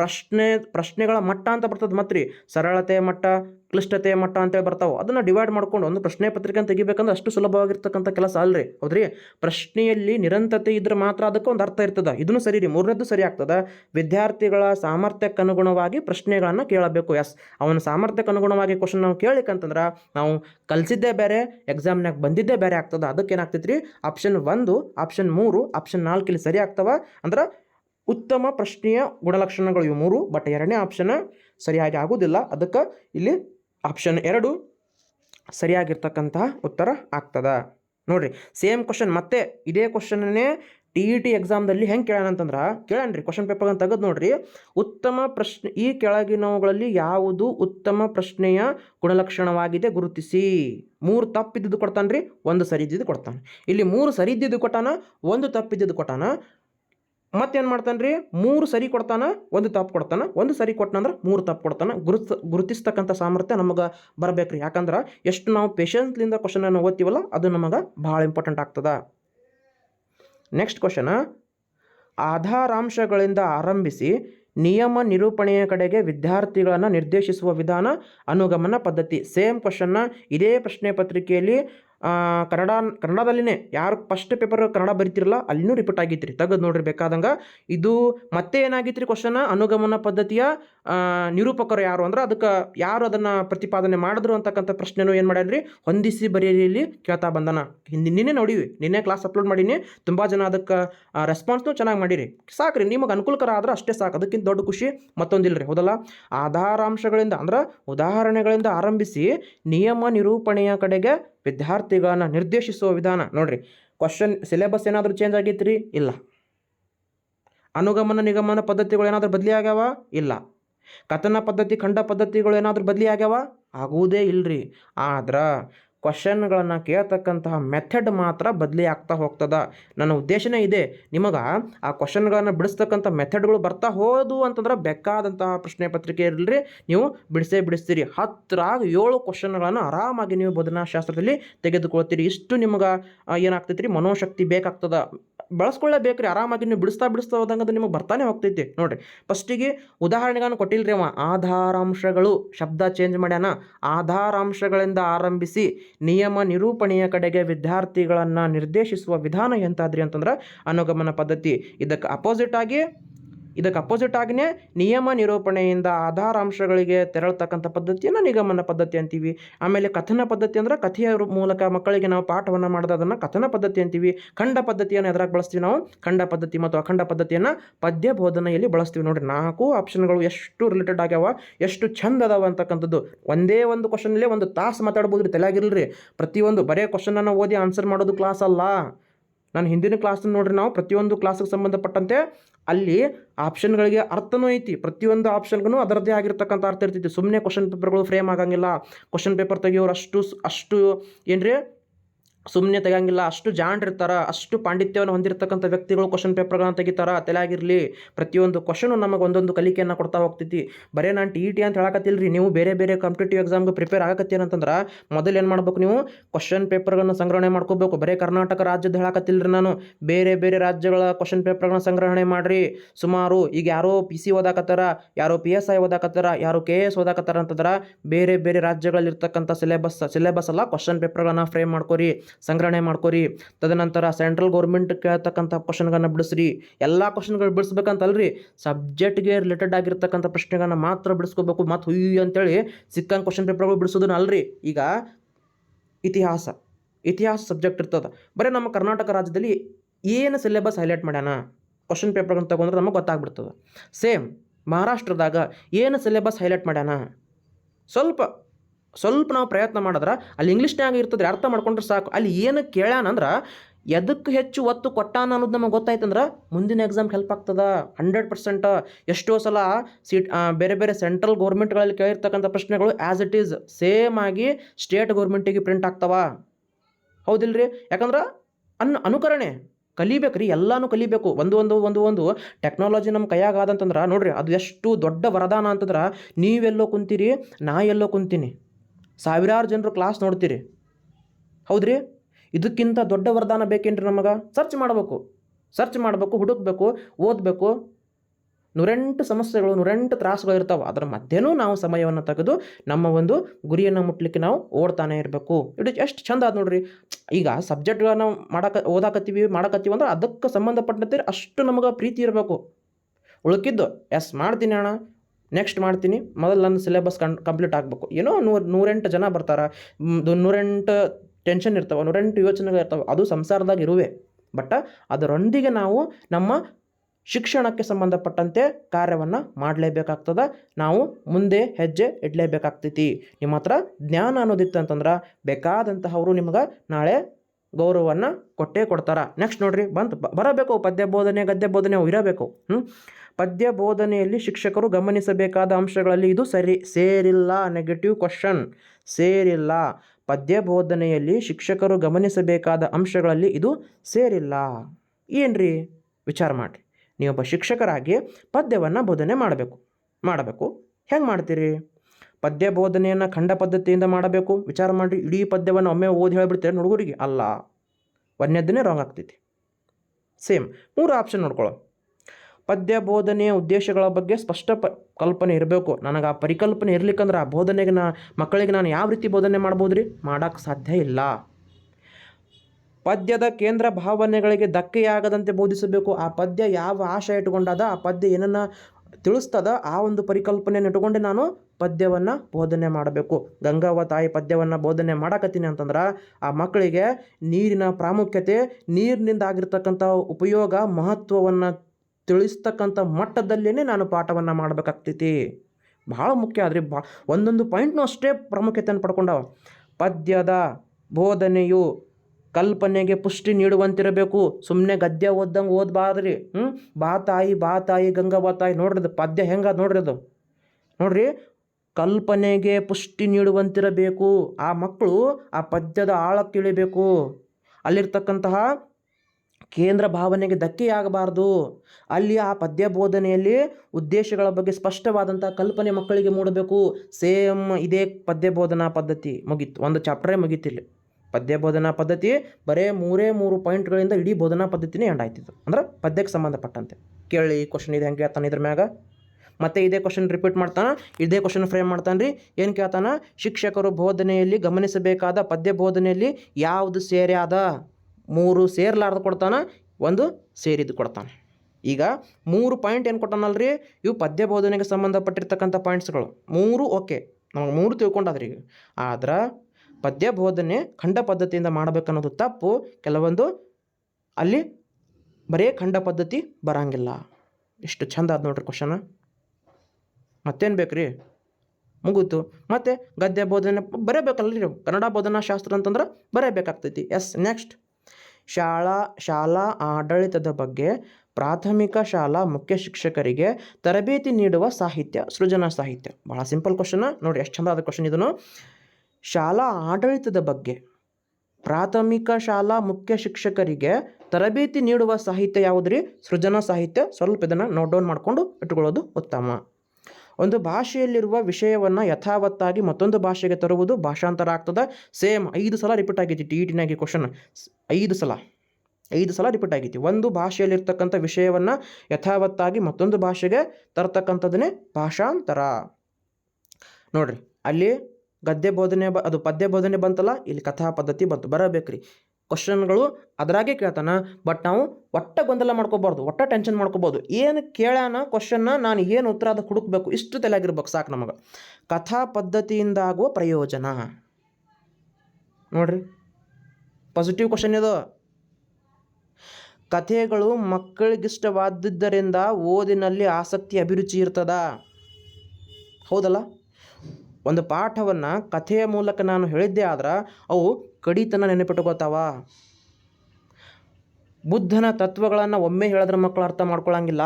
ಪ್ರಶ್ನೆ, ಪ್ರಶ್ನೆಗಳ ಮಟ್ಟ ಅಂತ ಬರ್ತದೆ ಮತ್ತು ಸರಳತೆ ಮಟ್ಟ ಕ್ಲಿಷ್ಟತೆಯ ಮಟ್ಟ ಅಂತೇಳಿ ಬರ್ತಾವೆ, ಅದನ್ನು ಡಿವೈಡ್ ಮಾಡ್ಕೊಂಡು ಒಂದು ಪ್ರಶ್ನೆ ಪತ್ರಿಕೆ ಅಂತ ತೆಗಿಬೇಕಂದ್ರೆ ಅಷ್ಟು ಸುಲಭವಾಗಿರ್ತಕ್ಕಂಥ ಕೆಲಸ ಅಲ್ರಿ. ಹೌದ್ರಿ? ಪ್ರಶ್ನೆಯಲ್ಲಿ ನಿರಂತರತೆ ಇದ್ರೆ ಮಾತ್ರ ಅದಕ್ಕೆ ಒಂದು ಅರ್ಥ ಇರ್ತದೆ. ಇದನ್ನು ಸರಿ ರೀ ಮೂರನೇದು ಸರಿ ಆಗ್ತದೆ. ವಿದ್ಯಾರ್ಥಿಗಳ ಸಾಮರ್ಥ್ಯಕ್ಕೆ ಅನುಗುಣವಾಗಿ ಪ್ರಶ್ನೆಗಳನ್ನು ಕೇಳಬೇಕು. ಎಸ್, ಅವನ ಸಾಮರ್ಥ್ಯಕ್ಕೆ ಅನುಗುಣವಾಗಿ ಕ್ವಶನ್ ನಾವು ಕೇಳಿಕಂತಂದ್ರೆ ನಾವು ಕಲಿಸಿದ್ದೇ ಬೇರೆ ಎಕ್ಸಾಮ್ನಾಗ ಬಂದಿದ್ದೇ ಬೇರೆ ಆಗ್ತದೆ. ಅದಕ್ಕೆ ಏನಾಗ್ತೈತೆ ರೀ ಆಪ್ಷನ್ ಒಂದು ಆಪ್ಷನ್ ಮೂರು ಆಪ್ಷನ್ ನಾಲ್ಕು ಇಲ್ಲಿ ಸರಿ ಆಗ್ತವೆ. ಅಂದ್ರೆ ಉತ್ತಮ ಪ್ರಶ್ನೆಯ ಗುಣಲಕ್ಷಣಗಳು ಇವು ಮೂರು ಬಟ್ ಎರಡನೇ ಆಪ್ಷನ್ ಸರಿಯಾಗಿ ಆಗೋದಿಲ್ಲ. ಅದಕ್ಕೆ ಇಲ್ಲಿ ಆಪ್ಷನ್ ಎರಡು ಸರಿಯಾಗಿರ್ತಕ್ಕಂತಹ ಉತ್ತರ ಆಗ್ತದ. ನೋಡಿರಿ ಸೇಮ್ ಕ್ವಶನ್ ಮತ್ತೆ ಇದೇ ಕ್ವಶನ್ನೇ ಟಿ ಇ ಟಿ ಎಕ್ಸಾಮ್ದಲ್ಲಿ ಹೆಂಗೆ ಕೇಳೋಣ ಅಂತಂದ್ರೆ ಕೇಳಣ್ರಿ ಕ್ವಶನ್ ಪೇಪರ್ಗಳನ್ನು ತೆಗೆದು ನೋಡ್ರಿ. ಉತ್ತಮ ಪ್ರಶ್ನೆ, ಈ ಕೆಳಗಿನವುಗಳಲ್ಲಿ ಯಾವುದು ಉತ್ತಮ ಪ್ರಶ್ನೆಯ ಗುಣಲಕ್ಷಣವಾಗಿದೆ ಗುರುತಿಸಿ. ಮೂರು ತಪ್ಪಿದ್ದು ಕೊಡ್ತಾನೆ ರೀ ಒಂದು ಇದ್ದಿದ್ದು ಕೊಡ್ತಾನೆ. ಇಲ್ಲಿ ಮೂರು ಸರಿ ಇದ್ದಿದ್ದು ಕೊಟ್ಟಾನ, ಒಂದು ತಪ್ಪಿದ್ದಿದ್ದು ಕೊಟ್ಟಾನ. ಮತ್ತೇನು ಮಾಡ್ತಾನೆ ರೀ ಮೂರು ಸರಿ ಕೊಡ್ತಾನ, ಒಂದು ತಪ್ಪು ಕೊಡ್ತಾನ, ಒಂದು ಸರಿ ಕೊಟ್ಟನಂದ್ರೆ ಮೂರು ತಪ್ಪು ಕೊಡ್ತಾನ. ಗುರುತ್, ಗುರುತಿಸ್ತಕ್ಕಂಥ ಸಾಮರ್ಥ್ಯ ನಮಗೆ ಬರ್ಬೇಕು ರೀ ಯಾಕಂದ್ರೆ ಎಷ್ಟು ನಾವು ಪೇಷನ್ಸ್ಲಿಂದ ಕ್ವಶನನ್ನು ಓದ್ತೀವಲ್ಲ, ಅದು ನಮಗೆ ಭಾಳ ಇಂಪಾರ್ಟೆಂಟ್ ಆಗ್ತದ. ನೆಕ್ಸ್ಟ್ ಕ್ವಶನ ಆಧಾರಾಂಶಗಳಿಂದ ಆರಂಭಿಸಿ ನಿಯಮ ನಿರೂಪಣೆಯ ಕಡೆಗೆ ವಿದ್ಯಾರ್ಥಿಗಳನ್ನು ನಿರ್ದೇಶಿಸುವ ವಿಧಾನ, ಅನುಗಮನ ಪದ್ಧತಿ. ಸೇಮ್ ಕ್ವಶನ್ನ ಇದೇ ಪ್ರಶ್ನೆ ಪತ್ರಿಕೆಯಲ್ಲಿ ಕನ್ನಡ, ಕನ್ನಡದಲ್ಲಿನೇ ಯಾರು ಫಸ್ಟ್ ಪೇಪರ್ ಕನ್ನಡ ಬರಿತಿರಲ್ಲ, ಅಲ್ಲಿನೂ ರಿಪೀಟ್ ಆಗೈತೆ ರೀ ತೆಗೆದು ನೋಡ್ರಿ ಬೇಕಾದಂಗೆ. ಇದು ಮತ್ತೆ ಏನಾಗಿತ್ತು ರೀ ಕ್ವಶನ ಅನುಗಮನ ಪದ್ಧತಿಯ ನಿರೂಪಕರು ಯಾರು? ಅಂದ್ರೆ ಅದಕ್ಕೆ ಯಾರು ಅದನ್ನು ಪ್ರತಿಪಾದನೆ ಮಾಡಿದ್ರು ಅಂತಕ್ಕಂಥ ಪ್ರಶ್ನೆನೂ ಏನು ಮಾಡ್ಯಾನ್ರಿ? ಹೊಂದಿಸಿ ಬರೆಯಲ್ಲಿ ಕೇಳ್ತಾ ಬಂದನ. ನಿನ್ನೆ ನೋಡಿವಿ. ನಿನ್ನೆ ಕ್ಲಾಸ್ ಅಪ್ಲೋಡ್ ಮಾಡೀನಿ. ತುಂಬ ಜನ ಅದಕ್ಕೆ ರೆಸ್ಪಾನ್ಸ್ನು ಚೆನ್ನಾಗಿ ಮಾಡಿರಿ. ಸಾಕ್ರಿ, ನಿಮಗೆ ಅನುಕೂಲಕರ ಆದ್ರೆ ಅಷ್ಟೇ ಸಾಕು. ಅದಕ್ಕಿಂತ ದೊಡ್ಡ ಖುಷಿ ಮತ್ತೊಂದಿಲ್ಲ ರೀ ಹೌದಲ್ಲ ಆಧಾರಾಂಶಗಳಿಂದ ಅಂದ್ರೆ ಉದಾಹರಣೆಗಳಿಂದ ಆರಂಭಿಸಿ ನಿಯಮ ನಿರೂಪಣೆಯ ಕಡೆಗೆ ವಿದ್ಯಾರ್ಥಿಗಳನ್ನ ನಿರ್ದೇಶಿಸುವ ವಿಧಾನ. ನೋಡ್ರಿ ಕ್ವಶನ್ ಸಿಲೆಬಸ್ ಏನಾದರೂ ಚೇಂಜ್ ಆಗೈತ್ರಿ? ಇಲ್ಲ. ಅನುಗಮನ ನಿಗಮನ ಪದ್ಧತಿಗಳು ಏನಾದರೂ ಬದಲಿ ಆಗ್ಯಾವ? ಇಲ್ಲ. ಕಥನ ಪದ್ಧತಿ, ಖಂಡ ಪದ್ಧತಿಗಳು ಏನಾದರೂ ಬದಲಿ ಆಗ್ಯಾವ? ಆಗುವುದೇ ಇಲ್ರಿ. ಆದ್ರೆ ಕ್ವಶನ್ಗಳನ್ನು ಕೇಳ್ತಕ್ಕಂತಹ ಮೆಥಡ್ ಮಾತ್ರ ಬದಲಿ ಆಗ್ತಾ ಹೋಗ್ತದ. ನನ್ನ ಉದ್ದೇಶನೇ ಇದೆ, ನಿಮಗೆ ಆ ಕ್ವಶನ್ಗಳನ್ನು ಬಿಡಿಸ್ತಕ್ಕಂಥ ಮೆಥಡ್ಗಳು ಬರ್ತಾ ಹೋದು ಅಂತಂದ್ರೆ ಬೇಕಾದಂತಹ ಪ್ರಶ್ನೆ ಪತ್ರಿಕೆ ಇರಲಿ ನೀವು ಬಿಡಿಸೇ ಬಿಡಿಸ್ತೀರಿ. ಹತ್ತರಾಗ ಏಳು ಕ್ವಶನ್ಗಳನ್ನು ಆರಾಮಾಗಿ ನೀವು ಬೋಧನಾಶಾಸ್ತ್ರದಲ್ಲಿ ತೆಗೆದುಕೊಳ್ತೀರಿ. ಇಷ್ಟು ನಿಮಗೆ ಏನಾಗ್ತೈತಿ ರೀ ಮನೋಶಕ್ತಿ ಬೇಕಾಗ್ತದ. ಬಳಸ್ಕೊಳ್ಳೇಬೇಕ್ರಿ. ಆರಾಮಾಗಿ ನೀವು ಬಿಡಿಸ್ತಾ ಬಿಡಿಸ್ತಾ ಹೋದಂಗೆ ಅದು ನಿಮಗೆ ಬರ್ತಾನೆ ಹೋಗ್ತೈತಿ. ನೋಡ್ರಿ ಫಸ್ಟಿಗೆ ಉದಾಹರಣೆಗಳನ್ನು ಕೊಟ್ಟಿಲ್ರಿ ಅವ. ಆಧಾರಾಂಶಗಳು. ಶಬ್ದ ಚೇಂಜ್ ಮಾಡ್ಯಾನ. ಆಧಾರಾಂಶಗಳಿಂದ ಆರಂಭಿಸಿ ನಿಯಮ ನಿರೂಪಣೆಯ ಕಡೆಗೆ ವಿದ್ಯಾರ್ಥಿಗಳನ್ನು ನಿರ್ದೇಶಿಸುವ ವಿಧಾನ ಎಂತಾದ್ರಿ ಅಂತಂದ್ರೆ ಅನುಗಮನ ಪದ್ಧತಿ. ಇದಕ್ಕೆ ಅಪೋಸಿಟ್ ಆಗಿ ಇದಕ್ಕೆ ಅಪೋಸಿಟ್ ಆಗಿನೇ ನಿಯಮ ನಿರೂಪಣೆಯಿಂದ ಆಧಾರಾಂಶಗಳಿಗೆ ತೆರಳತಕ್ಕಂಥ ಪದ್ಧತಿಯನ್ನು ನಿಗಮನ ಪದ್ಧತಿ ಅಂತೀವಿ. ಆಮೇಲೆ ಕಥನ ಪದ್ಧತಿ ಅಂದ್ರೆ ಕಥೆಯ ಮೂಲಕ ಮಕ್ಕಳಿಗೆ ನಾವು ಪಾಠವನ್ನು ಮಾಡೋದನ್ನು ಕಥನ ಪದ್ಧತಿ ಅಂತೀವಿ. ಖಂಡ ಪದ್ಧತಿಯನ್ನು ಎದ್ರಾಗ ಬಳಸ್ತೀವಿ ನಾವು. ಖಂಡ ಪದ್ಧತಿ ಮತ್ತು ಅಖಂಡ ಪದ್ಧತಿಯನ್ನು ಪದ್ಯ ಬೋಧನೆಯಲ್ಲಿ ಬಳಸ್ತೀವಿ. ನೋಡಿ ನಾಲ್ಕು ಆಪ್ಷನ್ಗಳು ಎಷ್ಟು ರಿಲೇಟೆಡ್ ಆಗ್ಯಾವ, ಎಷ್ಟು ಚಂದ ಅದಾವ ಅಂತಕ್ಕಂಥದ್ದು. ಒಂದೇ ಒಂದು ಕ್ವಶನಲ್ಲೇ ಒಂದು ತಾಸು ಮಾತಾಡ್ಬೋದು ರೀ ತಲೆಯಾಗಿಲ್ರಿ ಪ್ರತಿಯೊಂದು ಬರೇ ಕ್ವಶನನ್ನು ಓದಿ ಆನ್ಸರ್ ಮಾಡೋದು ಕ್ಲಾಸ್ ಅಲ್ಲ. ನಾನು ಹಿಂದಿನ ಕ್ಲಾಸ್ ನೋಡ್ರಿ ನಾವು, ಪ್ರತಿಯೊಂದು ಕ್ಲಾಸ್ಗೆ ಸಂಬಂಧಪಟ್ಟಂತೆ ಅಲ್ಲಿ ಆಪ್ಷನ್ಗಳಿಗೆ ಅರ್ಥನೂ ಐತಿ. ಪ್ರತಿಯೊಂದು ಆಪ್ಷನ್ಗೂ ಅದರದ್ದೇ ಆಗಿರ್ತಕ್ಕಂಥ ಅರ್ಥ ಇರ್ತೈತಿ. ಸುಮ್ಮನೆ ಕ್ವಶನ್ ಪೇಪರ್ಗಳು ಫ್ರೇಮ್ ಆಗಂಗಿಲ್ಲ. ಕ್ವಶನ್ ಪೇಪರ್ ತೆಗಿಯೋರು ಅಷ್ಟು ಅಷ್ಟು ಏನ್ರಿ? ಸುಮ್ಮನೆ ತೆಗಂಗಿಲ್ಲ ಅಷ್ಟು ಜಾಣರಿರ್ತಾರೆ ಅಷ್ಟು ಪಾಂಡಿತ್ಯವನ್ನು ಹೊಂದಿರತಕ್ಕಂಥ ವ್ಯಕ್ತಿಗಳು ಕ್ವಶನ್ ಪೇಪರ್ಗಳನ್ನು ತೆಗಿತಾರ, ತಲೆಯಾಗಿರಲಿ. ಪ್ರತಿಯೊಂದು ಕ್ವಶನು ನಮಗೆ ಒಂದೊಂದು ಕಲಿಕೆಯನ್ನು ಕೊಡ್ತಾ ಹೋಗ್ತೈತಿ. ಬರೀ ನಾನು ಟಿ ಇ ಟಿ ಅಂತ ಹೇಳಕತ್ತಿಲ್ರಿ, ನೀವು ಬೇರೆ ಬೇರೆ ಕಾಂಪಿಟೇಟಿವ್ ಎಕ್ಸಾಮ್ಗೆ ಪ್ರಿಪೇರ್ ಆಗಕತ್ತೀನಂತಂದ್ರೆ ಮೊದಲು ಏನು ಮಾಡ್ಬೇಕು ನೀವು? ಕ್ವಶನ್ ಪೇಪರ್ಗಳನ್ನು ಸಂಗ್ರಹಣೆ ಮಾಡ್ಕೋಬೇಕು. ಬರೀ ಕರ್ನಾಟಕ ರಾಜ್ಯದ ಹೇಳಕತ್ತಿಲ್ರಿ ನಾನು. ಬೇರೆ ಬೇರೆ ರಾಜ್ಯಗಳ ಕ್ವಶನ್ ಪೇಪರ್ಗಳನ್ನ ಸಂಗ್ರಹಣೆ ಮಾಡಿರಿ. ಸುಮಾರು ಈಗ ಯಾರೋ ಪಿ ಸಿ ಓದಾಕತ್ತಾರ, ಯಾರೋ ಪಿ ಎಸ್ ಐ ಓದಾಕತ್ತಾರ, ಯಾರೋ ಕೆ ಎಸ್ ಓದಾಕತ್ತಾರ ಅಂತಂದ್ರೆ ಬೇರೆ ಬೇರೆ ರಾಜ್ಯಗಳಲ್ಲಿರ್ತಕ್ಕಂಥ ಸಿಲೆಬಸ್ ಸಿಲೆಬಸ್ ಅಲ್ಲ ಕ್ವಶನ್ ಪೇಪರ್ಗಳನ್ನು ಫ್ರೇಮ್ ಮಾಡ್ಕೊರಿ. ಸಂಗ್ರಹಣೆ ಮಾಡ್ಕೋರಿ. ತದನಂತರ ಸೆಂಟ್ರಲ್ ಗೌರ್ಮೆಂಟ್ ಕೇಳ್ತಕ್ಕಂಥ ಕ್ವಶನ್ಗಳನ್ನ ಬಿಡಿಸ್ರಿ. ಎಲ್ಲ ಕ್ವಶನ್ಗಳು ಬಿಡಿಸ್ಬೇಕಂತಲ್ರಿ. ಸಬ್ಜೆಕ್ಟ್ಗೆ ರಿಲೇಟೆಡ್ ಆಗಿರ್ತಕ್ಕಂಥ ಪ್ರಶ್ನೆಗಳನ್ನ ಮಾತ್ರ ಬಿಡಿಸ್ಕೋಬೇಕು. ಮತ್ತು ಹುಯ್ ಅಂತೇಳಿ ಸಿಕ್ಕಂಗೆ ಕ್ವಶನ್ ಪೇಪರ್ಗಳು ಬಿಡಿಸೋದನ್ನ ಅಲ್ರಿ. ಈಗ ಇತಿಹಾಸ. ಇತಿಹಾಸ ಸಬ್ಜೆಕ್ಟ್ ಇರ್ತದೆ. ಬರೀ ನಮ್ಮ ಕರ್ನಾಟಕ ರಾಜ್ಯದಲ್ಲಿ ಏನು ಸಿಲೆಬಸ್ ಹೈಲೈಟ್ ಮಾಡ್ಯಾನ? ಕ್ವಶನ್ ಪೇಪರ್ಗಳನ್ನ ತಗೊಂಡ್ರೆ ನಮಗೆ ಗೊತ್ತಾಗ್ಬಿಡ್ತದೆ. ಸೇಮ್ ಮಹಾರಾಷ್ಟ್ರದಾಗ ಏನು ಸಿಲೆಬಸ್ ಹೈಲೈಟ್ ಮಾಡ್ಯಾನ? ಸ್ವಲ್ಪ ಸ್ವಲ್ಪ ನಾವು ಪ್ರಯತ್ನ ಮಾಡಿದ್ರೆ ಅಲ್ಲಿ ಇಂಗ್ಲೀಷ್ನಾಗ ಇರ್ತದೆ, ಅರ್ಥ ಮಾಡ್ಕೊಂಡ್ರೆ ಸಾಕು. ಅಲ್ಲಿ ಏನು ಕೇಳ್ಯಾನಂದ್ರೆ ಎದಕ್ಕೆ ಹೆಚ್ಚು ಒತ್ತು ಕೊಟ್ಟಾನ ಅನ್ನೋದು ನಮಗೆ ಗೊತ್ತಾಯ್ತಂದ್ರೆ, ಮುಂದಿನ ಎಕ್ಸಾಮ್ಗೆ ಹೆಲ್ಪ್ ಆಗ್ತದ. ಹಂಡ್ರೆಡ್ ಪರ್ಸೆಂಟ್ ಎಷ್ಟೋ ಸಲ ಸೀಟ್ ಬೇರೆ ಬೇರೆ ಸೆಂಟ್ರಲ್ ಗೌರ್ಮೆಂಟ್ಗಳಲ್ಲಿ ಕೇಳಿರ್ತಕ್ಕಂಥ ಪ್ರಶ್ನೆಗಳು ಆ್ಯಸ್ ಇಟ್ ಈಸ್ ಸೇಮ್ ಆಗಿ ಸ್ಟೇಟ್ ಗೌರ್ಮೆಂಟಿಗೆ ಪ್ರಿಂಟ್ ಆಗ್ತಾವ. ಹೌದಿಲ್ರಿ? ಯಾಕಂದ್ರೆ, ಅನ್ ಅನುಕರಣೆ. ಕಲಿಬೇಕು ರೀ, ಎಲ್ಲನೂ ಕಲಿಬೇಕು. ಒಂದು ಒಂದು ಒಂದು ಒಂದು ಟೆಕ್ನಾಲಜಿ ನಮ್ಮ ಕೈಯಾಗ ಆದಂತಂದ್ರೆ ನೋಡ್ರಿ, ಅದು ಎಷ್ಟು ದೊಡ್ಡ ವರದಾನ ಅಂತಂದ್ರೆ, ನೀವೆಲ್ಲೋ ಕುಂತೀರಿ, ನಾ ಎಲ್ಲೋ ಕುಂತೀನಿ. ಸಾವಿರಾರು ಜನರು ಕ್ಲಾಸ್ ನೋಡ್ತೀರಿ. ಹೌದ್ರಿ? ಇದಕ್ಕಿಂತ ದೊಡ್ಡ ವರದಾನ ಬೇಕೇನ್ರಿ ನಮಗೆ? ಸರ್ಚ್ ಮಾಡಬೇಕು. ಸರ್ಚ್ ಮಾಡಬೇಕು, ಹುಡುಕ್ಬೇಕು, ಓದಬೇಕು. ನೂರೆಂಟು ಸಮಸ್ಯೆಗಳು, ನೂರೆಂಟು ತ್ರಾಸುಗಳು ಇರ್ತಾವೆ. ಅದರ ಮಧ್ಯೆನೂ ನಾವು ಸಮಯವನ್ನು ತೆಗೆದು ನಮ್ಮ ಒಂದು ಗುರಿಯನ್ನು ಮುಟ್ಲಿಕ್ಕೆ ನಾವು ಓಡ್ತಾನೆ ಇರಬೇಕು. ಇಡೀ ಎಷ್ಟು ಚಂದ ಆದ ನೋಡ್ರಿ. ಈಗ ಸಬ್ಜೆಕ್ಟ್ಗಳನ್ನ ಮಾಡಕ, ಓದಾಕತ್ತೀವಿ, ಮಾಡಕತ್ತೀವಿ ಅಂದ್ರೆ ಅದಕ್ಕೆ ಸಂಬಂಧಪಟ್ಟಂತೆ ಅಷ್ಟು ನಮಗೆ ಪ್ರೀತಿ ಇರಬೇಕು. ಉಳುಕಿದ್ದು ಎಸ್ ಮಾಡ್ತೀನಿ ಅಣ್ಣ. ನೆಕ್ಸ್ಟ್ ಮಾಡ್ತೀನಿ. ಮೊದಲು ನನ್ನ ಸಿಲೆಬಸ್ ಕಂ ಕಂಪ್ಲೀಟ್ ಆಗಬೇಕು. ಏನೋ ನೂರು, ನೂರೆಂಟು ಜನ ಬರ್ತಾರೆ. ನೂರೆಂಟು ಟೆನ್ಷನ್ ಇರ್ತವೆ, ನೂರೆಂಟು ಯೋಚನೆಗಳು ಇರ್ತಾವೆ. ಅದು ಸಂಸಾರದಾಗ ಇರುವೆ. ಬಟ್ ಅದರೊಂದಿಗೆ ನಾವು ನಮ್ಮ ಶಿಕ್ಷಣಕ್ಕೆ ಸಂಬಂಧಪಟ್ಟಂತೆ ಕಾರ್ಯವನ್ನು ಮಾಡಲೇಬೇಕಾಗ್ತದೆ. ನಾವು ಮುಂದೆ ಹೆಜ್ಜೆ ಇಡಲೇಬೇಕಾಗ್ತೈತಿ. ನಿಮ್ಮ ಹತ್ರ ಜ್ಞಾನ ಅನ್ನೋದಿತ್ತು ಅಂತಂದ್ರೆ ಬೇಕಾದಂತಹವರು ನಿಮ್ಗೆ ನಾಳೆ ಗೌರವವನ್ನು ಕೊಟ್ಟೇ ಕೊಡ್ತಾರೆ. ನೆಕ್ಸ್ಟ್ ನೋಡ್ರಿ ಬಂತು ಬರಬೇಕು. ಪದ್ಯ ಬೋಧನೆ, ಗದ್ಯ ಬೋಧನೆ ಇರಬೇಕು. ಹ್ಞೂ ಪದ್ಯ ಬೋಧನೆಯಲ್ಲಿ ಶಿಕ್ಷಕರು ಗಮನಿಸಬೇಕಾದ ಅಂಶಗಳಲ್ಲಿ ಇದು ಸರಿ. ಸೇರಿಲ್ಲ. ನೆಗೆಟಿವ್ ಕ್ವಶನ್ ಸೇರಿಲ್ಲ. ಪದ್ಯ ಬೋಧನೆಯಲ್ಲಿ ಶಿಕ್ಷಕರು ಗಮನಿಸಬೇಕಾದ ಅಂಶಗಳಲ್ಲಿ ಇದು ಸೇರಿಲ್ಲ. ಏನ್ರಿ? ವಿಚಾರ ಮಾಡಿರಿ. ನೀವೊಬ್ಬ ಶಿಕ್ಷಕರಾಗಿ ಪದ್ಯವನ್ನು ಬೋಧನೆ ಮಾಡಬೇಕು. ಮಾಡಬೇಕು. ಹೆಂಗೆ ಮಾಡ್ತೀರಿ? ಪದ್ಯ ಬೋಧನೆಯನ್ನು ಖಂಡ ಪದ್ಧತಿಯಿಂದ ಮಾಡಬೇಕು. ವಿಚಾರ ಮಾಡಿ ಇಡೀ ಪದ್ಯವನ್ನು ಒಮ್ಮೆ ಓದಿ ಹೇಳಿಬಿಡ್ತೀರಿ ಹುಡುಗರಿಗೆ ಅಲ್ಲ. ಒಂದನೇದನ್ನೇ ರಾಂಗ್ ಆಗ್ತೈತಿ. ಸೇಮ್ ಮೂರು ಆಪ್ಷನ್ ನೋಡ್ಕೊಳ್ಳೋ ಪದ್ಯ ಬೋಧನೆಯ ಉದ್ದೇಶಗಳ ಬಗ್ಗೆ ಸ್ಪಷ್ಟ ಪ, ಕಲ್ಪನೆ ಇರಬೇಕು. ನನಗೆ ಆ ಪರಿಕಲ್ಪನೆ ಇರ್ಲಿಕ್ಕಂದ್ರೆ ಆ ಬೋಧನೆಗೆ ನಾ, ಮಕ್ಕಳಿಗೆ ನಾನು ಯಾವ ರೀತಿ ಬೋಧನೆ ಮಾಡ್ಬೋದು ರೀ ಮಾಡೋಕ್ಕೆ ಸಾಧ್ಯ ಇಲ್ಲ. ಪದ್ಯದ ಕೇಂದ್ರ ಭಾವನೆಗಳಿಗೆ ಧಕ್ಕೆಯಾಗದಂತೆ ಬೋಧಿಸಬೇಕು. ಆ ಪದ್ಯ ಯಾವ ಆಶಯ ಇಟ್ಕೊಂಡದ ಆ ಪದ್ಯ ಏನನ್ನು ತಿಳಿಸ್ತದ, ಆ ಒಂದು ಪರಿಕಲ್ಪನೆಯನ್ನು ಇಟ್ಕೊಂಡೆ ನಾನು ಪದ್ಯವನ್ನು ಬೋಧನೆ ಮಾಡಬೇಕು. ಗಂಗಾವ ತಾಯಿ ಪದ್ಯವನ್ನು ಬೋಧನೆ ಮಾಡಕತ್ತೀನಿ ಅಂತಂದ್ರೆ, ಆ ಮಕ್ಕಳಿಗೆ ನೀರಿನ ಪ್ರಾಮುಖ್ಯತೆ, ನೀರಿನಿಂದ ಆಗಿರ್ತಕ್ಕಂಥ ಉಪಯೋಗ, ಮಹತ್ವವನ್ನು ತಿಳಿಸ್ತಕ್ಕಂಥ ಮಟ್ಟದಲ್ಲೇ ನಾನು ಪಾಠವನ್ನು ಮಾಡಬೇಕಾಗ್ತೈತಿ. ಭಾಳ ಮುಖ್ಯ ಆದರೆ ಬಾ, ಒಂದೊಂದು ಪಾಯಿಂಟ್ನೂ ಅಷ್ಟೇ ಪ್ರಾಮುಖ್ಯತೆಯನ್ನು ಪಡ್ಕೊಂಡವ. ಪದ್ಯದ ಬೋಧನೆಯು ಕಲ್ಪನೆಗೆ ಪುಷ್ಟಿ ನೀಡುವಂತಿರಬೇಕು. ಸುಮ್ಮನೆ ಗದ್ಯ ಓದ್ದಂಗೆ ಓದಬಾರ್ದ್ರಿ. ಹ್ಞೂ ಬಾ ತಾಯಿ ಬಾ ತಾಯಿ, ಗಂಗಾ, ಬಾ ತಾಯಿ. ನೋಡ್ರಿ ಪದ್ಯ ಹೆಂಗೆ ನೋಡ್ರಿ ಅದು. ನೋಡ್ರಿ? ಕಲ್ಪನೆಗೆ ಪುಷ್ಟಿ ನೀಡುವಂತಿರಬೇಕು. ಆ ಮಕ್ಕಳು ಆ ಪದ್ಯದ ಆಳಕ್ಕೆ ಇಳಿಬೇಕು ಅಲ್ಲಿರ್ತಕ್ಕಂತಹ ಕೇಂದ್ರ ಭಾವನೆಗೆ ಧಕ್ಕೆಯಾಗಬಾರ್ದು. ಅಲ್ಲಿ ಆ ಪದ್ಯ ಬೋಧನೆಯಲ್ಲಿ ಉದ್ದೇಶಗಳ ಬಗ್ಗೆ ಸ್ಪಷ್ಟವಾದಂಥ ಕಲ್ಪನೆ ಮಕ್ಕಳಿಗೆ ಮೂಡಬೇಕು. ಸೇಮ್ ಇದೇ ಪದ್ಯ ಬೋಧನಾ ಪದ್ಧತಿ ಮುಗೀತು. ಒಂದು ಚಾಪ್ಟರೇ ಮುಗೀತಿಲ್ಲಿ. ಪದ್ಯ ಬೋಧನಾ ಪದ್ಧತಿ ಬರೇ ಮೂರೇ ಮೂರು ಪಾಯಿಂಟ್ಗಳಿಂದ ಇಡೀ ಬೋಧನಾ ಪದ್ಧತಿನೇ ಎಂಡ್ ಆಯ್ತಿತ್ತು. ಅಂದ್ರೆ ಪದ್ಯಕ್ಕೆ ಸಂಬಂಧಪಟ್ಟಂತೆ. ಕೇಳಿ ಕ್ವಶನ್ ಇದೆ ಹೆಂಗೆ ಕೇಳ್ತಾನೆ ಇದ್ರ ಮ್ಯಾಗ? ಮತ್ತೆ ಇದೇ ಕ್ವಶನ್ ರಿಪೀಟ್ ಮಾಡ್ತಾನೆ, ಇದೇ ಕ್ವಶನ್ ಫ್ರೇಮ್ ಮಾಡ್ತಾನೆ ರೀ. ಏನು ಕೇಳ್ತಾನ? ಶಿಕ್ಷಕರು ಬೋಧನೆಯಲ್ಲಿ ಗಮನಿಸಬೇಕಾದ ಪದ್ಯ ಬೋಧನೆಯಲ್ಲಿ ಯಾವುದು ಸೇರ್ಯಾದ? ಮೂರು ಸೇರ್ಲಾರ್ದು ಕೊಡ್ತಾನೆ, ಒಂದು ಸೇರಿದ್ದು ಕೊಡ್ತಾನೆ. ಈಗ ಮೂರು ಪಾಯಿಂಟ್ ಏನು ಕೊಟ್ಟಾನಲ್ರಿ? ಇವು ಪದ್ಯ ಬೋಧನೆಗೆ ಸಂಬಂಧಪಟ್ಟಿರ್ತಕ್ಕಂಥ ಪಾಯಿಂಟ್ಸ್ಗಳು ಮೂರು ಓಕೆ ನಮಗೆ ಮೂರು ತಿಳ್ಕೊಂಡಾದ್ರಿ ಈಗ. ಆದ್ರೆ ಪದ್ಯ ಬೋಧನೆ ಖಂಡ ಪದ್ಧತಿಯಿಂದ ಮಾಡಬೇಕನ್ನೋದು ತಪ್ಪು. ಕೆಲವೊಂದು ಅಲ್ಲಿ ಬರೀ ಖಂಡ ಪದ್ಧತಿ ಬರಂಗಿಲ್ಲ. ಎಷ್ಟು ಚಂದ ಅದು ನೋಡ್ರಿ ಕ್ವಶನ ಮತ್ತೇನು ಬೇಕು ರೀ ಮುಗೀತು. ಮತ್ತು ಗದ್ಯ ಬೋಧನೆ ಬರೀಬೇಕಲ್ರಿ ರೀ ಕನ್ನಡ ಬೋಧನಾ ಶಾಸ್ತ್ರ ಅಂತಂದ್ರೆ ಬರೀಬೇಕಾಗ್ತೈತಿ. ಎಸ್ ನೆಕ್ಸ್ಟ್ ಶಾಲಾ ಶಾಲಾ ಆಡಳಿತದ ಬಗ್ಗೆ ಪ್ರಾಥಮಿಕ ಶಾಲಾ ಮುಖ್ಯ ಶಿಕ್ಷಕರಿಗೆ ತರಬೇತಿ ನೀಡುವ ಸಾಹಿತ್ಯ, ಸೃಜನಾ ಸಾಹಿತ್ಯ. ಭಾಳ ಸಿಂಪಲ್ ಕ್ವಶನ್ ನೋಡಿ ಎಷ್ಟು ಚಂದ ಆದ ಕ್ವಶನ್ ಇದನ್ನು ಶಾಲಾ ಆಡಳಿತದ ಬಗ್ಗೆ ಪ್ರಾಥಮಿಕ ಶಾಲಾ ಮುಖ್ಯ ಶಿಕ್ಷಕರಿಗೆ ತರಬೇತಿ ನೀಡುವ ಸಾಹಿತ್ಯ ಯಾವುದ್ರಿ? ಸೃಜನಾ ಸಾಹಿತ್ಯ. ಸ್ವಲ್ಪ ಇದನ್ನು ನೋಟ್ ಡೌನ್ ಮಾಡಿಕೊಂಡು ಇಟ್ಕೊಳ್ಳೋದು ಉತ್ತಮ. ಒಂದು ಭಾಷೆಯಲ್ಲಿರುವ ವಿಷಯವನ್ನು ಯಥಾವತ್ತಾಗಿ ಮತ್ತೊಂದು ಭಾಷೆಗೆ ತರುವುದು ಭಾಷಾಂತರ ಆಗ್ತದೆ. ಸೇಮ್ ಐದು ಸಲ ರಿಪೀಟ್ ಆಗೈತಿ ಟಿ ಟಿನಾಗಿ ಕ್ವಶನ್ ಐದು ಸಲ. ಐದು ಸಲ ರಿಪೀಟ್ ಆಗೈತಿ ಒಂದು ಭಾಷೆಯಲ್ಲಿರ್ತಕ್ಕಂಥ ವಿಷಯವನ್ನು ಯಥಾವತ್ತಾಗಿ ಮತ್ತೊಂದು ಭಾಷೆಗೆ ತರ್ತಕ್ಕಂಥದ್ದನ್ನೇ ಭಾಷಾಂತರ. ನೋಡ್ರಿ, ಅಲ್ಲಿ ಗದ್ಯ ಬೋಧನೆ ಬ, ಅದು ಪದ್ಯ ಬೋಧನೆ ಬಂತಲ್ಲ, ಇಲ್ಲಿ ಕಥಾ ಪದ್ಧತಿ ಬಂತು. ಬರಬೇಕ್ರಿ. ಕ್ವಶನ್ಗಳು ಅದರಾಗೆ ಕೇಳ್ತಾನೆ ಬಟ್ ನಾವು ಒಟ್ಟ ಗೊಂದಲ ಮಾಡ್ಕೋಬಾರ್ದು, ಒಟ್ಟ ಟೆನ್ಷನ್ ಮಾಡ್ಕೋಬೋದು ಏನು ಕೇಳ್ಯಾನ ಕ್ವಶನ್ನ ನಾನು ಏನು ಉತ್ತರ ಅದು ಹುಡುಕ್ಬೇಕು, ಇಷ್ಟು ತಲೆಯಾಗಿರ್ಬೇಕು, ಸಾಕು ನಮಗೆ. ಕಥಾ ಪದ್ಧತಿಯಿಂದ ಆಗುವ ಪ್ರಯೋಜನ. ನೋಡ್ರಿ ಪಾಸಿಟಿವ್ ಕ್ವಶನ್ ಇದು. ಕಥೆಗಳು ಮಕ್ಕಳಿಗಿಷ್ಟವಾದದ್ದರಿಂದ ಓದಿನಲ್ಲಿ ಆಸಕ್ತಿ, ಅಭಿರುಚಿ ಇರ್ತದ. ಹೌದಲ್ಲ? ಒಂದು ಪಾಠವನ್ನು ಕಥೆಯ ಮೂಲಕ ನಾನು ಹೇಳಿದ್ದೆ ಆದ್ರೆ ಅವು ಕಡಿತನ ನೆನಪಿಟ್ಕೋತಾವ ಬುದ್ಧನ ತತ್ವಗಳನ್ನು ಒಮ್ಮೆ ಹೇಳಿದ್ರೆ ಮಕ್ಕಳು ಅರ್ಥ ಮಾಡ್ಕೊಳ್ಳಂಗಿಲ್ಲ